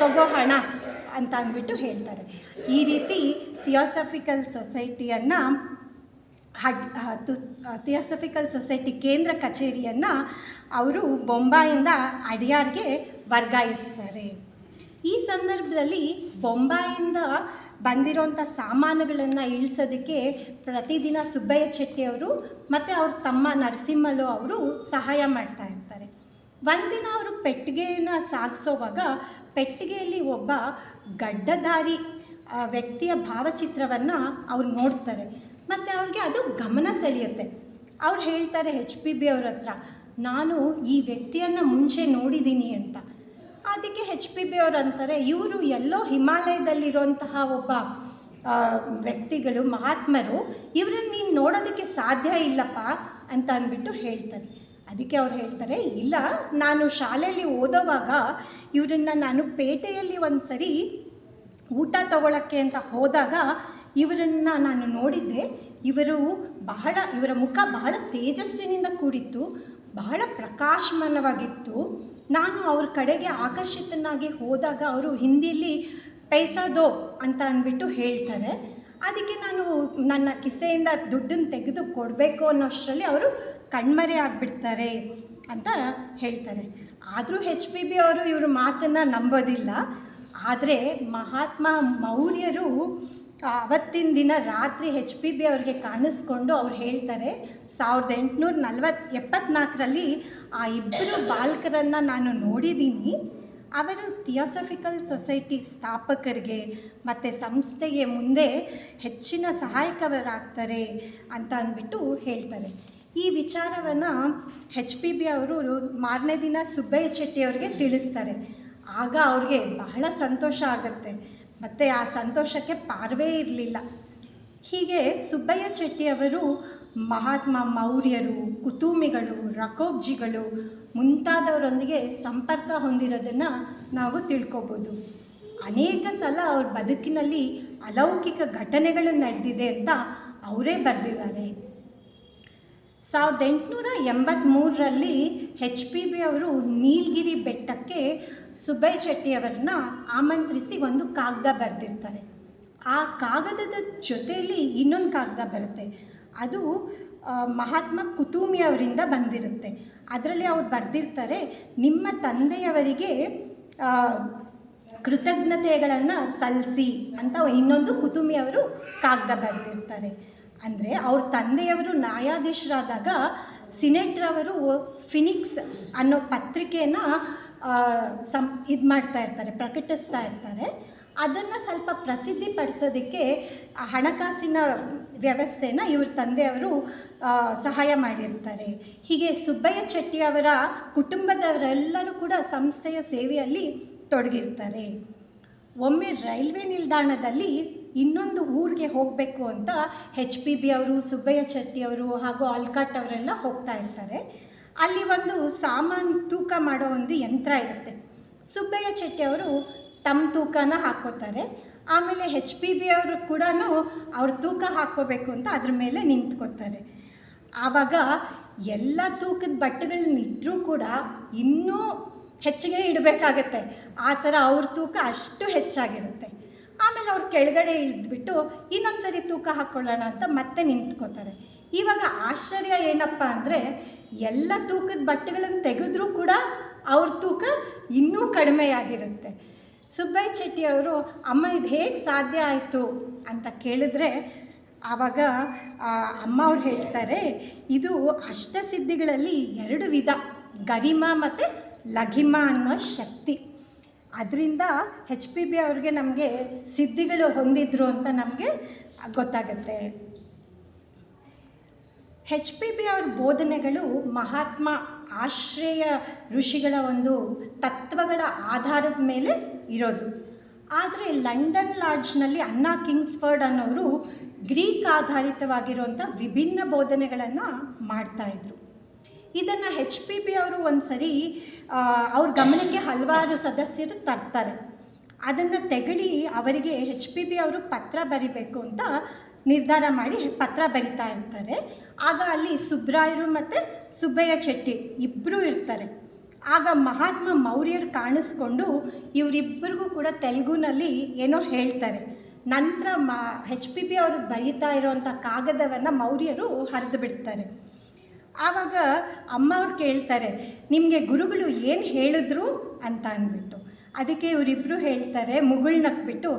ತಗೋ ಹಣ, ಅಂತ ಅಂದ್ಬಿಟ್ಟು ಹೇಳ್ತಾರೆ. ಈ ರೀತಿ ಥಿಯೋಸಫಿಕಲ್ ಸೊಸೈಟಿಯನ್ನು ಹಡ್ ಥಿಯೋಸಫಿಕಲ್ ಸೊಸೈಟಿ ಕೇಂದ್ರ ಕಚೇರಿಯನ್ನು ಅವರು ಬೊಂಬಾಯಿಂದ ಅಡಿಯಾರ್ಗೆ ವರ್ಗಾಯಿಸ್ತಾರೆ. ಈ ಸಂದರ್ಭದಲ್ಲಿ ಬೊಂಬಾಯಿಂದ ಬಂದಿರೋಂಥ ಸಾಮಾನುಗಳನ್ನು ಇಳಿಸೋದಕ್ಕೆ ಪ್ರತಿದಿನ ಸುಬ್ಬಯ್ಯ ಚೆಟ್ಟಿಯವರು ಮತ್ತು ಅವ್ರ ತಮ್ಮ ನರಸಿಂಹಲು ಅವರು ಸಹಾಯ ಮಾಡ್ತಾ ಇರ್ತಾರೆ. ಒಂದಿನ ಅವರು ಪೆಟ್ಟಿಗೆಯನ್ನ ಸಾಗಿಸೋವಾಗ ಪೆಟ್ಟಿಗೆಯಲ್ಲಿ ಒಬ್ಬ ಗಡ್ಡಧಾರಿ ವ್ಯಕ್ತಿಯ ಭಾವಚಿತ್ರವನ್ನು ಅವ್ರು ನೋಡ್ತಾರೆ. ಮತ್ತು ಅವ್ರಿಗೆ ಅದು ಗಮನ ಸೆಳೆಯುತ್ತೆ. ಅವ್ರು ಹೇಳ್ತಾರೆ ಹೆಚ್ ಪಿ ಬಿ ಅವ್ರ ಹತ್ರ, ನಾನು ಈ ವ್ಯಕ್ತಿಯನ್ನು ಮುಂಚೆ ನೋಡಿದ್ದೀನಿ ಅಂತ. ಅದಕ್ಕೆ ಹೆಚ್ ಪಿ ಬಿ ಅವ್ರು ಅಂತಾರೆ, ಇವರು ಎಲ್ಲೋ ಹಿಮಾಲಯದಲ್ಲಿರುವಂತಹ ಒಬ್ಬ ವ್ಯಕ್ತಿಗಳು, ಮಹಾತ್ಮರು, ಇವರನ್ನು ನೀನು ನೋಡೋದಕ್ಕೆ ಸಾಧ್ಯ ಇಲ್ಲಪ್ಪ ಅಂತ ಅಂದ್ಬಿಟ್ಟು ಹೇಳ್ತಾರೆ. ಅದಕ್ಕೆ ಅವ್ರು ಹೇಳ್ತಾರೆ, ಇಲ್ಲ, ನಾನು ಶಾಲೆಯಲ್ಲಿ ಓದೋವಾಗ ಇವರನ್ನ ನಾನು ಪೇಟೆಯಲ್ಲಿ ಒಂದು ಸರಿ ಊಟ ತಗೊಳ್ಳೋಕ್ಕೆ ಅಂತ ಹೋದಾಗ ಇವರನ್ನು ನಾನು ನೋಡಿದ್ದೆ, ಇವರು ಬಹಳ, ಇವರ ಮುಖ ಬಹಳ ತೇಜಸ್ಸಿನಿಂದ ಕೂಡಿತ್ತು. ಬಹಳ ಪ್ರಕಾಶಮಾನವಾಗಿತ್ತು. ನಾನು ಅವ್ರ ಕಡೆಗೆ ಆಕರ್ಷಿತನಾಗಿ ಹೋದಾಗ ಅವರು ಹಿಂದಿಯಲ್ಲಿ ಪೈಸಾದೋ ಅಂತ ಅಂದ್ಬಿಟ್ಟು ಹೇಳ್ತಾರೆ. ಅದಕ್ಕೆ ನಾನು ನನ್ನ ಕಿಸೆಯಿಂದ ದುಡ್ಡನ್ನು ತೆಗೆದು ಕೊಡಬೇಕು ಅನ್ನೋಷ್ಟರಲ್ಲಿ ಅವರು ಕಣ್ಮರೆ ಆಗಿಬಿಡ್ತಾರೆ ಅಂತ ಹೇಳ್ತಾರೆ. ಆದರೂ ಹೆಚ್ ಪಿ ಬಿ ಅವರು ಇವರು ಮಾತನ್ನು ನಂಬೋದಿಲ್ಲ. ಆದರೆ ಮಹಾತ್ಮ ಮೌರ್ಯರು ಅವತ್ತಿನ ದಿನ ರಾತ್ರಿ ಹೆಚ್ ಪಿ ಬಿ ಅವ್ರಿಗೆ ಕಾಣಿಸ್ಕೊಂಡು ಅವ್ರು ಹೇಳ್ತಾರೆ, ಸಾವಿರದ ಎಂಟುನೂರ ನಲ್ವತ್ತು ಎಪ್ಪತ್ನಾಲ್ಕರಲ್ಲಿ ಆ ಇಬ್ಬರು ಬಾಲಕರನ್ನು ನಾನು ನೋಡಿದ್ದೀನಿ. ಅವರು ಥಿಯೋಸಫಿಕಲ್ ಸೊಸೈಟಿ ಸ್ಥಾಪಕರಿಗೆ ಮತ್ತು ಸಂಸ್ಥೆಗೆ ಮುಂದೆ ಹೆಚ್ಚಿನ ಸಹಾಯಕವರಾಗ್ತಾರೆ ಅಂತ ಅಂದ್ಬಿಟ್ಟು ಹೇಳ್ತಾರೆ. ಈ ವಿಚಾರವನ್ನು ಹೆಚ್ ಪಿ ಬಿ ಅವರು ಮಾರನೇ ದಿನ ಸುಬ್ಬಯ್ಯ ಚೆಟ್ಟಿ ಅವರಿಗೆ ತಿಳಿಸ್ತಾರೆ. ಆಗ ಅವ್ರಿಗೆ ಬಹಳ ಸಂತೋಷ ಆಗುತ್ತೆ. ಮತ್ತು ಆ ಸಂತೋಷಕ್ಕೆ ಪಾರವೇ ಇರಲಿಲ್ಲ. ಹೀಗೆ ಸುಬ್ಬಯ್ಯ ಚೆಟ್ಟಿಯವರು ಮಹಾತ್ಮ ಮೌರ್ಯರು, ಕುತುಮಿಗಳು ರಕೋಬ್ಜಿಗಳು ಮುಂತಾದವರೊಂದಿಗೆ ಸಂಪರ್ಕ ಹೊಂದಿರೋದನ್ನು ನಾವು ತಿಳ್ಕೊಬೋದು. ಅನೇಕ ಸಲ ಅವ್ರ ಬದುಕಿನಲ್ಲಿ ಅಲೌಕಿಕ ಘಟನೆಗಳು ನಡೆದಿದೆ ಅಂತ ಅವರೇ ಬರೆದಿದ್ದಾರೆ. ಸಾವಿರದ ಎಂಟುನೂರ ಎಂಬತ್ತ್ಮೂರರಲ್ಲಿ ಹೆಚ್ ಪಿ ಬಿ ಅವರು ನೀಲಗಿರಿ ಬೆಟ್ಟಕ್ಕೆ ಸುಬ್ಬಯ್ಯ ಶೆಟ್ಟಿಯವರನ್ನ ಆಮಂತ್ರಿಸಿ ಒಂದು ಕಾಗದ ಬರೆದಿರ್ತಾರೆ. ಆ ಕಾಗದದ ಜೊತೆಯಲ್ಲಿ ಇನ್ನೊಂದು ಕಾಗದ ಬರುತ್ತೆ. ಅದು ಮಹಾತ್ಮ ಕುತುಮಿ ಅವರಿಂದ ಬಂದಿರುತ್ತೆ. ಅದರಲ್ಲಿ ಅವ್ರು ಬರೆದಿರ್ತಾರೆ, ನಿಮ್ಮ ತಂದೆಯವರಿಗೆ ಕೃತಜ್ಞತೆಗಳನ್ನು ಸಲ್ಲಿಸಿ ಅಂತ ಇನ್ನೊಂದು ಕುತುಮಿ ಅವರು ಕಾಗದ ಬರೆದಿರ್ತಾರೆ. ಅಂದರೆ ಅವ್ರ ತಂದೆಯವರು ನ್ಯಾಯಾಧೀಶರಾದಾಗ ಸಿನೆಟ್ರವರು ಫಿನಿಕ್ಸ್ ಅನ್ನೋ ಪತ್ರಿಕೆಯನ್ನು ಸಂ, ಇದು ಮಾಡ್ತಾ ಇರ್ತಾರೆ, ಪ್ರಕಟಿಸ್ತಾ ಇರ್ತಾರೆ. ಅದನ್ನು ಸ್ವಲ್ಪ ಪ್ರಸಿದ್ಧಿ ಪಡಿಸೋದಕ್ಕೆ ಹಣಕಾಸಿನ ವ್ಯವಸ್ಥೆನ ಇವ್ರ ತಂದೆಯವರು ಸಹಾಯ ಮಾಡಿರ್ತಾರೆ. ಹೀಗೆ ಸುಬ್ಬಯ್ಯ ಚೆಟ್ಟಿ ಅವರ ಕುಟುಂಬದವರೆಲ್ಲರೂ ಕೂಡ ಸಂಸ್ಥೆಯ ಸೇವೆಯಲ್ಲಿ ತೊಡಗಿರ್ತಾರೆ. ಒಮ್ಮೆ ರೈಲ್ವೆ ನಿಲ್ದಾಣದಲ್ಲಿ ಇನ್ನೊಂದು ಊರಿಗೆ ಹೋಗಬೇಕು ಅಂತ ಹೆಚ್ ಪಿ ಬಿ ಅವರು, ಸುಬ್ಬಯ್ಯ ಚೆಟ್ಟಿಯವರು ಹಾಗೂ ಅಲ್ಕಾಟ್ ಅವರೆಲ್ಲ ಹೋಗ್ತಾ ಇರ್ತಾರೆ. ಅಲ್ಲಿ ಒಂದು ಸಾಮಾನು ತೂಕ ಮಾಡೋ ಒಂದು ಯಂತ್ರ ಇರುತ್ತೆ. ಸುಬ್ಬಯ್ಯ ಚೆಟ್ಟಿ ಅವರು ತಮ್ಮ ತೂಕನ ಹಾಕ್ಕೋತಾರೆ. ಆಮೇಲೆ ಹೆಚ್ ಪಿ ಬಿ ಅವರು ಕೂಡ ಅವ್ರ ತೂಕ ಹಾಕ್ಕೋಬೇಕು ಅಂತ ಅದ್ರ ಮೇಲೆ ನಿಂತ್ಕೋತಾರೆ. ಆವಾಗ ಎಲ್ಲ ತೂಕದ ಬಟ್ಟೆಗಳನ್ನ ಇಟ್ಟರೂ ಕೂಡ ಇನ್ನೂ ಹೆಚ್ಚಿಗೆ ಇಡಬೇಕಾಗತ್ತೆ. ಆ ಥರ ಅವ್ರ ತೂಕ ಅಷ್ಟು ಹೆಚ್ಚಾಗಿರುತ್ತೆ. ಆಮೇಲೆ ಅವ್ರು ಕೆಳಗಡೆ ಇಳಿದ್ಬಿಟ್ಟು ಇನ್ನೊಂದು ಸರಿ ತೂಕ ಹಾಕ್ಕೊಳ್ಳೋಣ ಅಂತ ಮತ್ತೆ ನಿಂತ್ಕೋತಾರೆ. ಇವಾಗ ಆಶ್ಚರ್ಯ ಏನಪ್ಪ ಅಂದರೆ ಎಲ್ಲ ತೂಕದ ಬಟ್ಟೆಗಳನ್ನು ತೆಗೆದ್ರೂ ಕೂಡ ಅವ್ರ ತೂಕ ಇನ್ನೂ ಕಡಿಮೆಯಾಗಿರುತ್ತೆ. ಸುಬ್ಬಯ್ಯ ಚೆಟ್ಟಿ ಅವರು, ಅಮ್ಮ, ಇದು ಹೇಗೆ ಸಾಧ್ಯ ಆಯಿತು? ಅಂತ ಕೇಳಿದ್ರೆ, ಆವಾಗ ಅಮ್ಮ ಅವ್ರು ಹೇಳ್ತಾರೆ, ಇದು ಅಷ್ಟಸಿದ್ಧಿಗಳಲ್ಲಿ ಎರಡು ವಿಧ, ಗರಿಮ ಮತ್ತು ಲಘಿಮ ಅನ್ನೋ ಶಕ್ತಿ. ಅದರಿಂದ ಹೆಚ್ ಪಿ ಬಿ ಅವ್ರಿಗೆ ನಮಗೆ ಸಿದ್ಧಿಗಳು ಹೊಂದಿದ್ರು ಅಂತ ನಮಗೆ ಗೊತ್ತಾಗುತ್ತೆ. ಹೆಚ್ ಪಿ ಬಿ ಅವ್ರ ಬೋಧನೆಗಳು ಮಹಾತ್ಮ ಆಶ್ರಯ ಋಷಿಗಳ ಒಂದು ತತ್ವಗಳ ಆಧಾರದ ಮೇಲೆ ಇರೋದು. ಆದರೆ ಲಂಡನ್ ಲಾಡ್ಜ್ನಲ್ಲಿ ಅಣ್ಣಾ ಕಿಂಗ್ಸ್ಫರ್ಡ್ ಅನ್ನೋರು ಗ್ರೀಕ್ ಆಧಾರಿತವಾಗಿರುವಂಥ ವಿಭಿನ್ನ ಬೋಧನೆಗಳನ್ನು ಮಾಡ್ತಾಯಿದ್ರು ಇದನ್ನು ಹೆಚ್ ಪಿ ಬಿ ಅವರು ಒಂದು ಸರಿ ಅವ್ರ ಗಮನಕ್ಕೆ ಹಲವಾರು ಸದಸ್ಯರು ತರ್ತಾರೆ. ಅದನ್ನು ತೆಗಳಿ ಅವರಿಗೆ ಹೆಚ್ ಪಿ ಬಿ ಅವರು ಪತ್ರ ಬರಿಬೇಕು ಅಂತ ನಿರ್ಧಾರ ಮಾಡಿ ಪತ್ರ ಬರಿತಾ ಇರ್ತಾರೆ. ಆಗ ಅಲ್ಲಿ ಸುಬ್ರಾಯರು ಮತ್ತು ಸುಬ್ಬಯ್ಯ ಚೆಟ್ಟಿ ಇಬ್ಬರೂ ಇರ್ತಾರೆ. ಆಗ ಮಹಾತ್ಮ ಮೌರ್ಯರು ಕಾಣಿಸ್ಕೊಂಡು ಇವರಿಬ್ಬರಿಗೂ ಕೂಡ ತೆಲುಗುನಲ್ಲಿ ಏನೋ ಹೇಳ್ತಾರೆ. ನಂತರ ಮ ಹೆಚ್ ಪಿ ಬಿ ಅವರು ಬರೀತಾ ಇರೋವಂಥ ಕಾಗದವನ್ನು ಮೌರ್ಯರು ಹರಿದು ಬಿಡ್ತಾರೆ. ಆವಾಗ ಅಮ್ಮ ಅವ್ರು ಕೇಳ್ತಾರೆ, ನಿಮಗೆ ಗುರುಗಳು ಏನು ಹೇಳಿದ್ರು? ಅಂತ ಅಂದ್ಬಿಟ್ಟು. ಅದಕ್ಕೆ ಇವರಿಬ್ಬರು ಹೇಳ್ತಾರೆ ಮುಗುಳ್ನಕ್ಬಿಟ್ಟು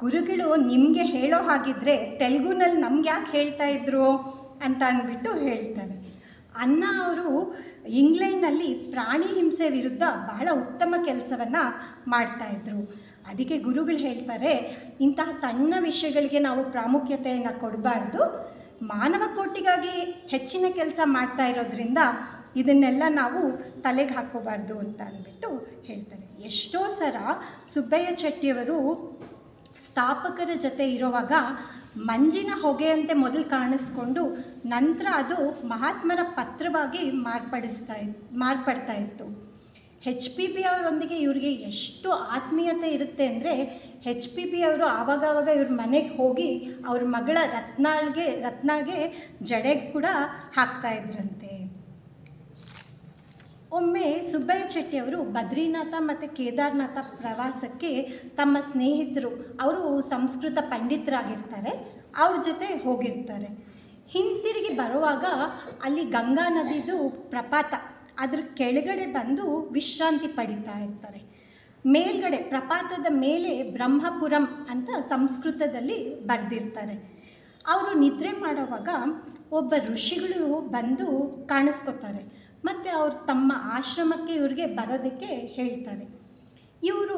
ಗುರುಗಳು ನಿಮಗೆ ಹೇಳೋ ಹಾಗಿದ್ರೆ ತೆಲುಗುನಲ್ಲಿ ನಮ್ಗೆ ಯಾಕೆ ಹೇಳ್ತಾ ಇದ್ರು? ಅಂತ ಅಂದ್ಬಿಟ್ಟು ಹೇಳ್ತಾರೆ. ಅನ್ನ ಅವರು ಇಂಗ್ಲೆಂಡ್ನಲ್ಲಿ ಪ್ರಾಣಿ ಹಿಂಸೆ ವಿರುದ್ಧ ಬಹಳ ಉತ್ತಮ ಕೆಲಸವನ್ನು ಮಾಡ್ತಾಯಿದ್ರು ಅದಕ್ಕೆ ಗುರುಗಳು ಹೇಳ್ತಾರೆ, ಇಂತಹ ಸಣ್ಣ ವಿಷಯಗಳಿಗೆ ನಾವು ಪ್ರಾಮುಖ್ಯತೆಯನ್ನು ಕೊಡಬಾರ್ದು. ಮಾನವ ಕೋಟಿಗಾಗಿ ಹೆಚ್ಚಿನ ಕೆಲಸ ಮಾಡ್ತಾ ಇರೋದ್ರಿಂದ ಇದನ್ನೆಲ್ಲ ನಾವು ತಲೆಗೆ ಹಾಕೋಬಾರ್ದು ಅಂತ ಅಂದ್ಬಿಟ್ಟು ಹೇಳ್ತಾರೆ. ಎಷ್ಟೋ ಸರ ಸುಬ್ಬಯ್ಯ ಚೆಟ್ಟಿಯವರು ಸ್ಥಾಪಕರ ಜೊತೆ ಇರುವಾಗ ಮಂಜಿನ ಹೊಗೆಯಂತೆ ಮೊದಲು ಕಾಣಿಸ್ಕೊಂಡು ನಂತರ ಅದು ಮಹಾತ್ಮರ ಪತ್ರವಾಗಿ ಮಾರ್ಪಡಿಸ್ತಾ ಮಾರ್ಪಡ್ತಾ ಇತ್ತು. ಹೆಚ್ ಪಿ ಬಿ ಅವರೊಂದಿಗೆ ಇವರಿಗೆ ಎಷ್ಟು ಆತ್ಮೀಯತೆ ಇರುತ್ತೆ ಅಂದರೆ ಹೆಚ್ ಪಿ ಬಿ ಅವರು ಆವಾಗವಾಗ ಇವ್ರ ಮನೆಗೆ ಹೋಗಿ ಅವ್ರ ಮಗಳ ರತ್ನಾಳ್ಗೆ, ರತ್ನಾಗೆ ಜಡೆಗೆ ಕೂಡ ಹಾಕ್ತಾ ಇದ್ರಂತೆ. ಒಮ್ಮೆ ಸುಬ್ಬಯ್ಯ ಚೆಟ್ಟಿ ಅವರು ಬದ್ರಿನಾಥ ಮತ್ತು ಕೇದಾರ್ನಾಥ ಪ್ರವಾಸಕ್ಕೆ ತಮ್ಮ ಸ್ನೇಹಿತರು, ಅವರು ಸಂಸ್ಕೃತ ಪಂಡಿತರಾಗಿರ್ತಾರೆ, ಅವ್ರ ಜೊತೆ ಹೋಗಿರ್ತಾರೆ. ಹಿಂತಿರುಗಿ ಬರುವಾಗ ಅಲ್ಲಿ ಗಂಗಾ ನದಿದು ಪ್ರಪಾತ, ಅದ್ರ ಕೆಳಗಡೆ ಬಂದು ವಿಶ್ರಾಂತಿ ಪಡಿತಾ ಇರ್ತಾರೆ. ಮೇಲ್ಗಡೆ ಪ್ರಪಾತದ ಮೇಲೆ ಬ್ರಹ್ಮಪುರಂ ಅಂತ ಸಂಸ್ಕೃತದಲ್ಲಿ ಬರೆದಿರ್ತಾರೆ. ಅವರು ನಿದ್ರೆ ಮಾಡೋವಾಗ ಒಬ್ಬ ಋಷಿಗಳು ಬಂದು ಕಾಣಿಸ್ಕೊತಾರೆ. ಮತ್ತು ಅವರು ತಮ್ಮ ಆಶ್ರಮಕ್ಕೆ ಇವ್ರಿಗೆ ಬರೋದಕ್ಕೆ ಹೇಳ್ತಾರೆ. ಇವರು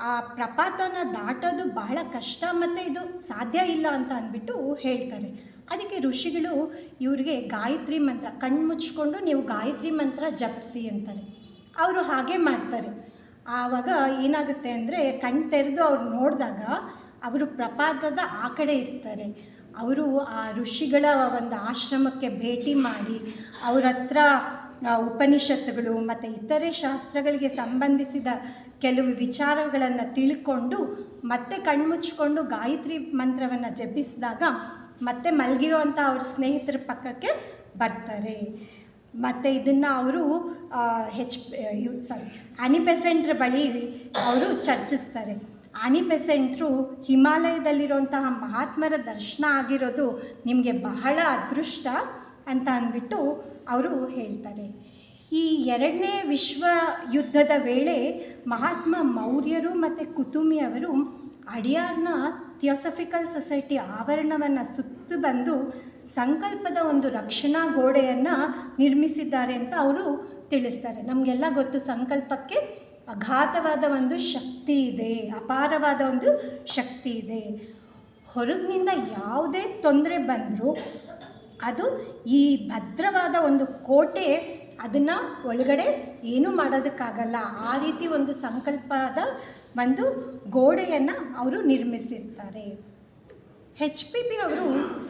ಆ ಪ್ರಪಾತನ ದಾಟೋದು ಬಹಳ ಕಷ್ಟ ಮತ್ತು ಇದು ಸಾಧ್ಯ ಇಲ್ಲ ಅಂತ ಅಂದ್ಬಿಟ್ಟು ಹೇಳ್ತಾರೆ. ಅದಕ್ಕೆ ಋಷಿಗಳು ಇವ್ರಿಗೆ ಗಾಯತ್ರಿ ಮಂತ್ರ ಕಣ್ಣು ಮುಚ್ಕೊಂಡು ನೀವು ಗಾಯತ್ರಿ ಮಂತ್ರ ಜಪಿಸಿ ಅಂತಾರೆ. ಅವರು ಹಾಗೆ ಮಾಡ್ತಾರೆ. ಆವಾಗ ಏನಾಗುತ್ತೆ ಅಂದರೆ ಕಣ್ಣು ತೆರೆದು ಅವ್ರು ನೋಡಿದಾಗ ಅವರು ಪ್ರಪಾತದ ಆ ಕಡೆ ಇರ್ತಾರೆ. ಅವರು ಆ ಋಷಿಗಳ ಒಂದು ಆಶ್ರಮಕ್ಕೆ ಭೇಟಿ ಮಾಡಿ ಅವ್ರ ಹತ್ರ ಉಪನಿಷತ್ತುಗಳು ಮತ್ತು ಇತರೆ ಶಾಸ್ತ್ರಗಳಿಗೆ ಸಂಬಂಧಿಸಿದ ಕೆಲವು ವಿಚಾರಗಳನ್ನು ತಿಳ್ಕೊಂಡು ಮತ್ತೆ ಕಣ್ಮುಚ್ಕೊಂಡು ಗಾಯತ್ರಿ ಮಂತ್ರವನ್ನು ಜಪಿಸಿದಾಗ ಮತ್ತೆ ಮಲಗಿರುವಂಥ ಅವ್ರ ಸ್ನೇಹಿತರ ಪಕ್ಕಕ್ಕೆ ಬರ್ತಾರೆ. ಮತ್ತು ಇದನ್ನು ಅವರು ಹೆಚ್ ಸಾರಿ ಆನಿಪೆಸೆಂಟ್ರ ಬಳಿ ಅವರು ಚರ್ಚಿಸ್ತಾರೆ. ಆನಿಬೆಸೆಂಟ್ರು ಹಿಮಾಲಯದಲ್ಲಿರುವಂತಹ ಮಹಾತ್ಮರ ದರ್ಶನ ಆಗಿರೋದು ನಿಮಗೆ ಬಹಳ ಅದೃಷ್ಟ ಅಂತ ಅಂದ್ಬಿಟ್ಟು ಅವರು ಹೇಳ್ತಾರೆ. ಈ ಎರಡನೇ ವಿಶ್ವ ಯುದ್ಧದ ವೇಳೆ ಮಹಾತ್ಮ ಮೌರ್ಯರು ಮತ್ತು ಕುತುಮಿಯವರು ಅಡಿಯಾರ್ನ ಥಿಯೋಸಫಿಕಲ್ ಸೊಸೈಟಿ ಆವರಣವನ್ನು ಸುತ್ತು ಬಂದು ಸಂಕಲ್ಪದ ಒಂದು ರಕ್ಷಣಾ ಗೋಡೆಯನ್ನು ನಿರ್ಮಿಸಿದ್ದಾರೆ ಅಂತ ಅವರು ತಿಳಿಸ್ತಾರೆ. ನಮಗೆಲ್ಲ ಗೊತ್ತು ಸಂಕಲ್ಪಕ್ಕೆ ಅಗಾಧವಾದ ಒಂದು ಶಕ್ತಿ ಇದೆ, ಅಪಾರವಾದ ಒಂದು ಶಕ್ತಿ ಇದೆ. ಹೊರಗಿನಿಂದ ಯಾವುದೇ ತೊಂದರೆ ಬಂದರೂ ಅದು ಈ ಭದ್ರವಾದ ಒಂದು ಕೋಟೆ ಅದನ್ನು ಒಳಗಡೆ ಏನೂ ಮಾಡೋದಕ್ಕಾಗಲ್ಲ. ಆ ರೀತಿ ಒಂದು ಸಂಕಲ್ಪದ ಒಂದು ಗೋಡೆಯನ್ನು ಅವರು ನಿರ್ಮಿಸಿರ್ತಾರೆ. ಹೆಚ್ ಪಿ ಪಿ ಅವರು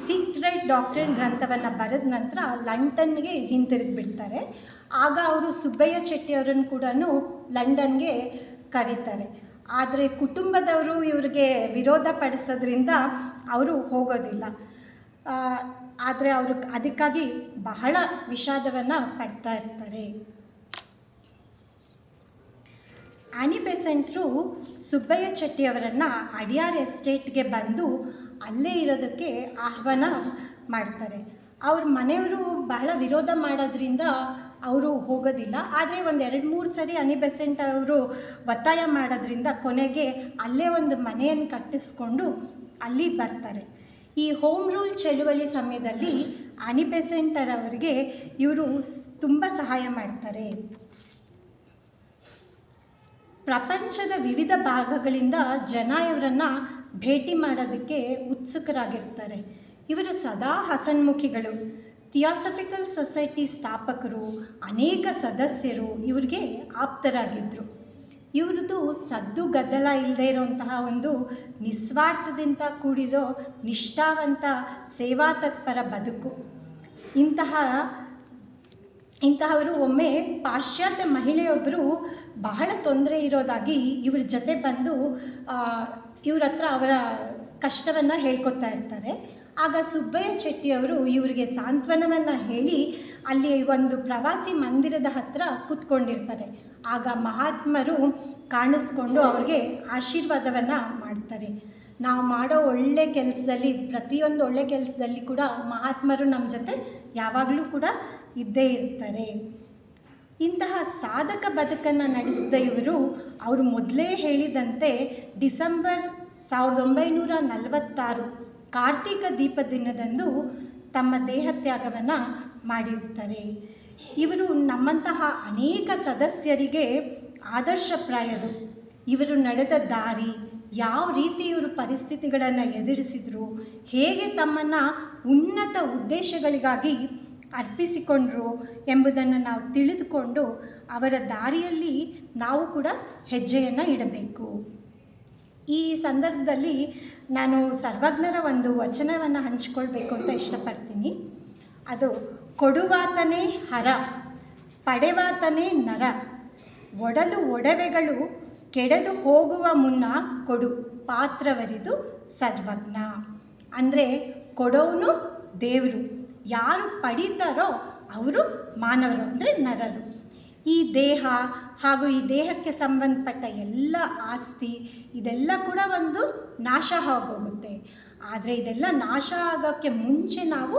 ಸೀಕ್ರೆಟ್ ಡಾಕ್ಟ್ರಿನ್ ಗ್ರಂಥವನ್ನು ಬರೆದ ನಂತರ ಲಂಡನ್ಗೆ ಹಿಂತಿರುಗಿ ಬಿಡ್ತಾರೆ ಆಗ ಅವರು ಸುಬ್ಬಯ್ಯ ಚೆಟ್ಟಿ ಅವರನ್ನು ಕೂಡ ಲಂಡನ್ಗೆ ಕರೀತಾರೆ. ಆದರೆ ಕುಟುಂಬದವರು ಇವರಿಗೆ ವಿರೋಧ ಪಡಿಸೋದ್ರಿಂದ ಅವರು ಹೋಗೋದಿಲ್ಲ. ಆದರೆ ಅವರು ಅದಕ್ಕಾಗಿ ಬಹಳ ವಿಷಾದವನ್ನು ಪಡ್ತಾ ಇರ್ತಾರೆ. ಆನಿ ಬೆಸೆಂಟ್ರು ಸುಬ್ಬಯ್ಯ ಚೆಟ್ಟಿಯವರನ್ನು ಅಡಿಯಾರ್ ಎಸ್ಟೇಟ್ಗೆ ಬಂದು ಅಲ್ಲೇ ಇರೋದಕ್ಕೆ ಆಹ್ವಾನ ಮಾಡ್ತಾರೆ. ಅವ್ರ ಮನೆಯವರು ಬಹಳ ವಿರೋಧ ಮಾಡೋದ್ರಿಂದ ಅವರು ಹೋಗೋದಿಲ್ಲ. ಆದರೆ ಒಂದು ಎರಡು ಮೂರು ಸರಿ ಅನಿ ಬೆಸೆಂಟ್ ಅವರು ಒತ್ತಾಯ ಮಾಡೋದ್ರಿಂದ ಕೊನೆಗೆ ಅಲ್ಲೇ ಒಂದು ಮನೆಯನ್ನು ಕಟ್ಟಿಸ್ಕೊಂಡು ಅಲ್ಲಿ ಬರ್ತಾರೆ. ಈ ಹೋಮ್ ರೂಲ್ ಚಳುವಳಿ ಸಮಯದಲ್ಲಿ ಅನಿ ಬೆಸೆಂಟರ್ ಅವರಿಗೆ ಇವರು ತುಂಬ ಸಹಾಯ ಮಾಡ್ತಾರೆ. ಪ್ರಪಂಚದ ವಿವಿಧ ಭಾಗಗಳಿಂದ ಜನ ಇವರನ್ನು ಭೇಟಿ ಮಾಡೋದಕ್ಕೆ ಉತ್ಸುಕರಾಗಿರ್ತಾರೆ. ಇವರು ಸದಾ ಹಸನ್ಮುಖಿಗಳು. ಥಿಯಾಸಫಿಕಲ್ ಸೊಸೈಟಿ ಸ್ಥಾಪಕರು, ಅನೇಕ ಸದಸ್ಯರು ಇವ್ರಿಗೆ ಆಪ್ತರಾಗಿದ್ದರು ಇವ್ರದ್ದು ಸದ್ದು ಗದ್ದಲ ಇಲ್ಲದೆ ಇರುವಂತಹ ಒಂದು ನಿಸ್ವಾರ್ಥದಿಂದ ಕೂಡಿರೋ ನಿಷ್ಠಾವಂತ ಸೇವಾ ತತ್ಪರ ಬದುಕು. ಇಂತಹ, ಇಂತಹವರು ಒಮ್ಮೆ ಪಾಶ್ಚಾತ್ಯ ಮಹಿಳೆಯೊಬ್ಬರು ಬಹಳ ತೊಂದರೆ ಇರೋದಾಗಿ ಇವ್ರ ಜೊತೆ ಬಂದು ಇವ್ರ ಹತ್ರ ಅವರ ಕಷ್ಟವನ್ನು ಹೇಳ್ಕೊತಾ ಇರ್ತಾರೆ. ಆಗ ಸುಬ್ಬಯ್ಯ ಚೆಟ್ಟಿಯವರು ಇವರಿಗೆ ಸಾಂತ್ವನವನ್ನು ಹೇಳಿ ಅಲ್ಲಿ ಒಂದು ಪ್ರವಾಸಿ ಮಂದಿರದ ಹತ್ರ ಕೂತ್ಕೊಂಡಿರ್ತಾರೆ. ಆಗ ಮಹಾತ್ಮರು ಕಾಣಿಸ್ಕೊಂಡು ಅವ್ರಿಗೆ ಆಶೀರ್ವಾದವನ್ನು ಮಾಡ್ತಾರೆ. ನಾವು ಮಾಡೋ ಒಳ್ಳೆ ಕೆಲಸದಲ್ಲಿ, ಪ್ರತಿಯೊಂದು ಒಳ್ಳೆ ಕೆಲಸದಲ್ಲಿ ಕೂಡ ಮಹಾತ್ಮರು ನಮ್ಮ ಜೊತೆ ಯಾವಾಗಲೂ ಕೂಡ ಇದ್ದೇ ಇರ್ತಾರೆ. ಇಂತಹ ಸಾಧಕ ಬದುಕನ್ನು ನಡೆಸಿದ ಇವರು ಅವರು ಮೊದಲೇ ಹೇಳಿದಂತೆ ಡಿಸೆಂಬರ್ ಸಾವಿರದ ಒಂಬೈನೂರ ನಲವತ್ತಾರು ಕಾರ್ತಿಕ ದೀಪ ದಿನದಂದು ತಮ್ಮ ದೇಹತ್ಯಾಗವನ್ನು ಮಾಡಿರ್ತಾರೆ ಇವರು ನಮ್ಮಂತಹ ಅನೇಕ ಸದಸ್ಯರಿಗೆ ಆದರ್ಶಪ್ರಾಯರು. ಇವರು ನಡೆದ ದಾರಿ, ಯಾವ ರೀತಿ ಇವರು ಪರಿಸ್ಥಿತಿಗಳನ್ನು ಎದುರಿಸಿದರು, ಹೇಗೆ ತಮ್ಮನ್ನು ಉನ್ನತ ಉದ್ದೇಶಗಳಿಗಾಗಿ ಅರ್ಪಿಸಿಕೊಂಡ್ರು ಎಂಬುದನ್ನು ನಾವು ತಿಳಿದುಕೊಂಡು ಅವರ ದಾರಿಯಲ್ಲಿ ನಾವು ಕೂಡ ಹೆಜ್ಜೆಯನ್ನು ಇಡಬೇಕು. ಈ ಸಂದರ್ಭದಲ್ಲಿ ನಾನು ಸರ್ವಜ್ಞರ ಒಂದು ವಚನವನ್ನು ಹಂಚಿಕೊಳ್ಬೇಕು ಅಂತ ಇಷ್ಟಪಡ್ತೀನಿ. ಅದು ಕೊಡುವಾತನೇ ಹರ, ಪಡೆವಾತನೇ ನರ. ಒಡಲು ಒಡವೆಗಳು ಕೆಡೆದು ಹೋಗುವ ಮುನ್ನ ಕೊಡು, ಪಾತ್ರವರಿದು ಸರ್ವಜ್ಞ. ಅಂದರೆ ಕೊಡೋನು ದೇವರು, ಯಾರು ಪಡೀತಾರೋ ಅವರು ಮಾನವರು, ಅಂದರೆ ನರರು. ಈ ದೇಹ ಹಾಗೂ ಈ ದೇಹಕ್ಕೆ ಸಂಬಂಧಪಟ್ಟ ಎಲ್ಲ ಆಸ್ತಿ ಇದೆಲ್ಲ ಕೂಡ ಒಂದು ನಾಶ ಆಗೋಗುತ್ತೆ. ಆದರೆ ಇದೆಲ್ಲ ನಾಶ ಆಗೋಕ್ಕೆ ಮುಂಚೆ ನಾವು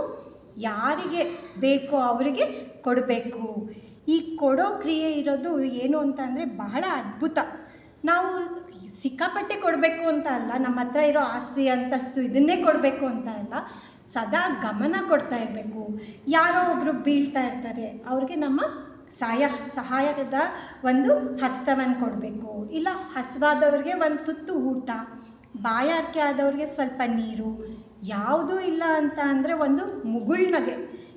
ಯಾರಿಗೆ ಬೇಕೋ ಅವರಿಗೆ ಕೊಡಬೇಕು. ಈ ಕೊಡೋ ಕ್ರಿಯೆ ಇರೋದು ಏನು ಅಂತ ಅಂದರೆ ಬಹಳ ಅದ್ಭುತ. ನಾವು ಸಿಕ್ಕಾಪಟ್ಟೆ ಕೊಡಬೇಕು ಅಂತ ಅಲ್ಲ, ನಮ್ಮ ಹತ್ರ ಇರೋ ಆಸ್ತಿ ಅಂತಸ್ತು ಇದನ್ನೇ ಕೊಡಬೇಕು ಅಂತ ಅಲ್ಲ, ಸದಾ ಗಮನ ಕೊಡ್ತಾ ಇರಬೇಕು. ಯಾರೋ ಒಬ್ಬರು ಬೀಳ್ತಾ ಇರ್ತಾರೆ, ಅವ್ರಿಗೆ ನಮ್ಮ ಸಹಾಯ ಸಹಾಯದ ಒಂದು ಹಸ್ತವನ್ನು ಕೊಡಬೇಕು. ಇಲ್ಲ, ಹಸಿವಾದವ್ರಿಗೆ ಒಂದು ತುತ್ತು ಊಟ, ಬಾಯಾರಿಕೆ ಆದವ್ರಿಗೆ ಸ್ವಲ್ಪ ನೀರು, ಯಾವುದೂ ಇಲ್ಲ ಅಂತ ಅಂದರೆ ಒಂದು ಮುಗುಳ್ನಗೆ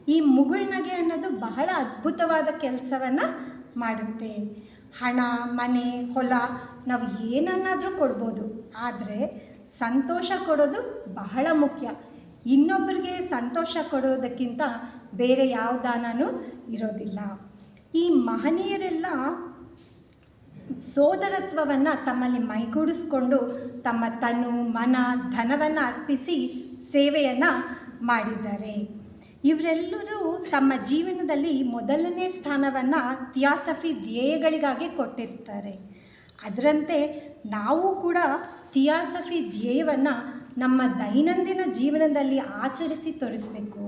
ಈ ಮುಗುಳ್ನಗೆ ಅನ್ನೋದು ಬಹಳ ಅದ್ಭುತವಾದ ಕೆಲಸವನ್ನು ಮಾಡುತ್ತೆ. ಹಣ, ಮನೆ, ಹೊಲ, ನಾವು ಏನನ್ನಾದರೂ ಕೊಡ್ಬೋದು. ಆದರೆ ಸಂತೋಷ ಕೊಡೋದು ಬಹಳ ಮುಖ್ಯ. ಇನ್ನೊಬ್ಬರಿಗೆ ಸಂತೋಷ ಕೊಡೋದಕ್ಕಿಂತ ಬೇರೆ ಯಾವ ದಾನೂ ಇರೋದಿಲ್ಲ. ಈ ಮಹನೀಯರೆಲ್ಲ ಸೋದರತ್ವವನ್ನು ತಮ್ಮಲ್ಲಿ ಮೈಗೂಡಿಸ್ಕೊಂಡು ತಮ್ಮ ತನು, ಮನ, ಧನವನ್ನು ಅರ್ಪಿಸಿ ಸೇವೆಯನ್ನು ಮಾಡಿದ್ದಾರೆ. ಇವರೆಲ್ಲರೂ ತಮ್ಮ ಜೀವನದಲ್ಲಿ ಮೊದಲನೇ ಸ್ಥಾನವನ್ನು ಥಿಯಾಸಫಿ ಧ್ಯೇಯಗಳಿಗಾಗಿ ಕೊಟ್ಟಿರ್ತಾರೆ. ಅದರಂತೆ ನಾವು ಕೂಡ ಥಿಯಾಸಫಿ ಧ್ಯೇಯವನ್ನು ನಮ್ಮ ದೈನಂದಿನ ಜೀವನದಲ್ಲಿ ಆಚರಿಸಿ ತೋರಿಸಬೇಕು.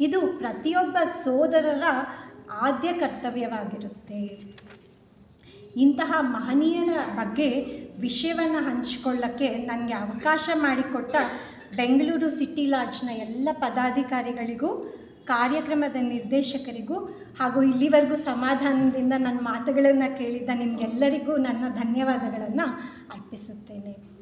ಇದು ಪ್ರತಿಯೊಬ್ಬ ಸೋದರರ ಆದ್ಯ ಕರ್ತವ್ಯವಾಗಿರುತ್ತೆ. ಇಂತಹ ಮಹನೀಯರ ಬಗ್ಗೆ ವಿಷಯವನ್ನು ಹಂಚಿಕೊಳ್ಳೋಕ್ಕೆ ನನಗೆ ಅವಕಾಶ ಮಾಡಿಕೊಟ್ಟ ಬೆಂಗಳೂರು ಸಿಟಿ ಲಾಡ್ಜ್ನ ಎಲ್ಲ ಪದಾಧಿಕಾರಿಗಳಿಗೂ, ಕಾರ್ಯಕ್ರಮದ ನಿರ್ದೇಶಕರಿಗೂ ಹಾಗೂ ಇಲ್ಲಿವರೆಗೂ ಸಮಾಧಾನದಿಂದ ನನ್ನ ಮಾತುಗಳನ್ನು ಕೇಳಿದ ನಿಮಗೆಲ್ಲರಿಗೂ ನನ್ನ ಧನ್ಯವಾದಗಳನ್ನು ಅರ್ಪಿಸುತ್ತೇನೆ.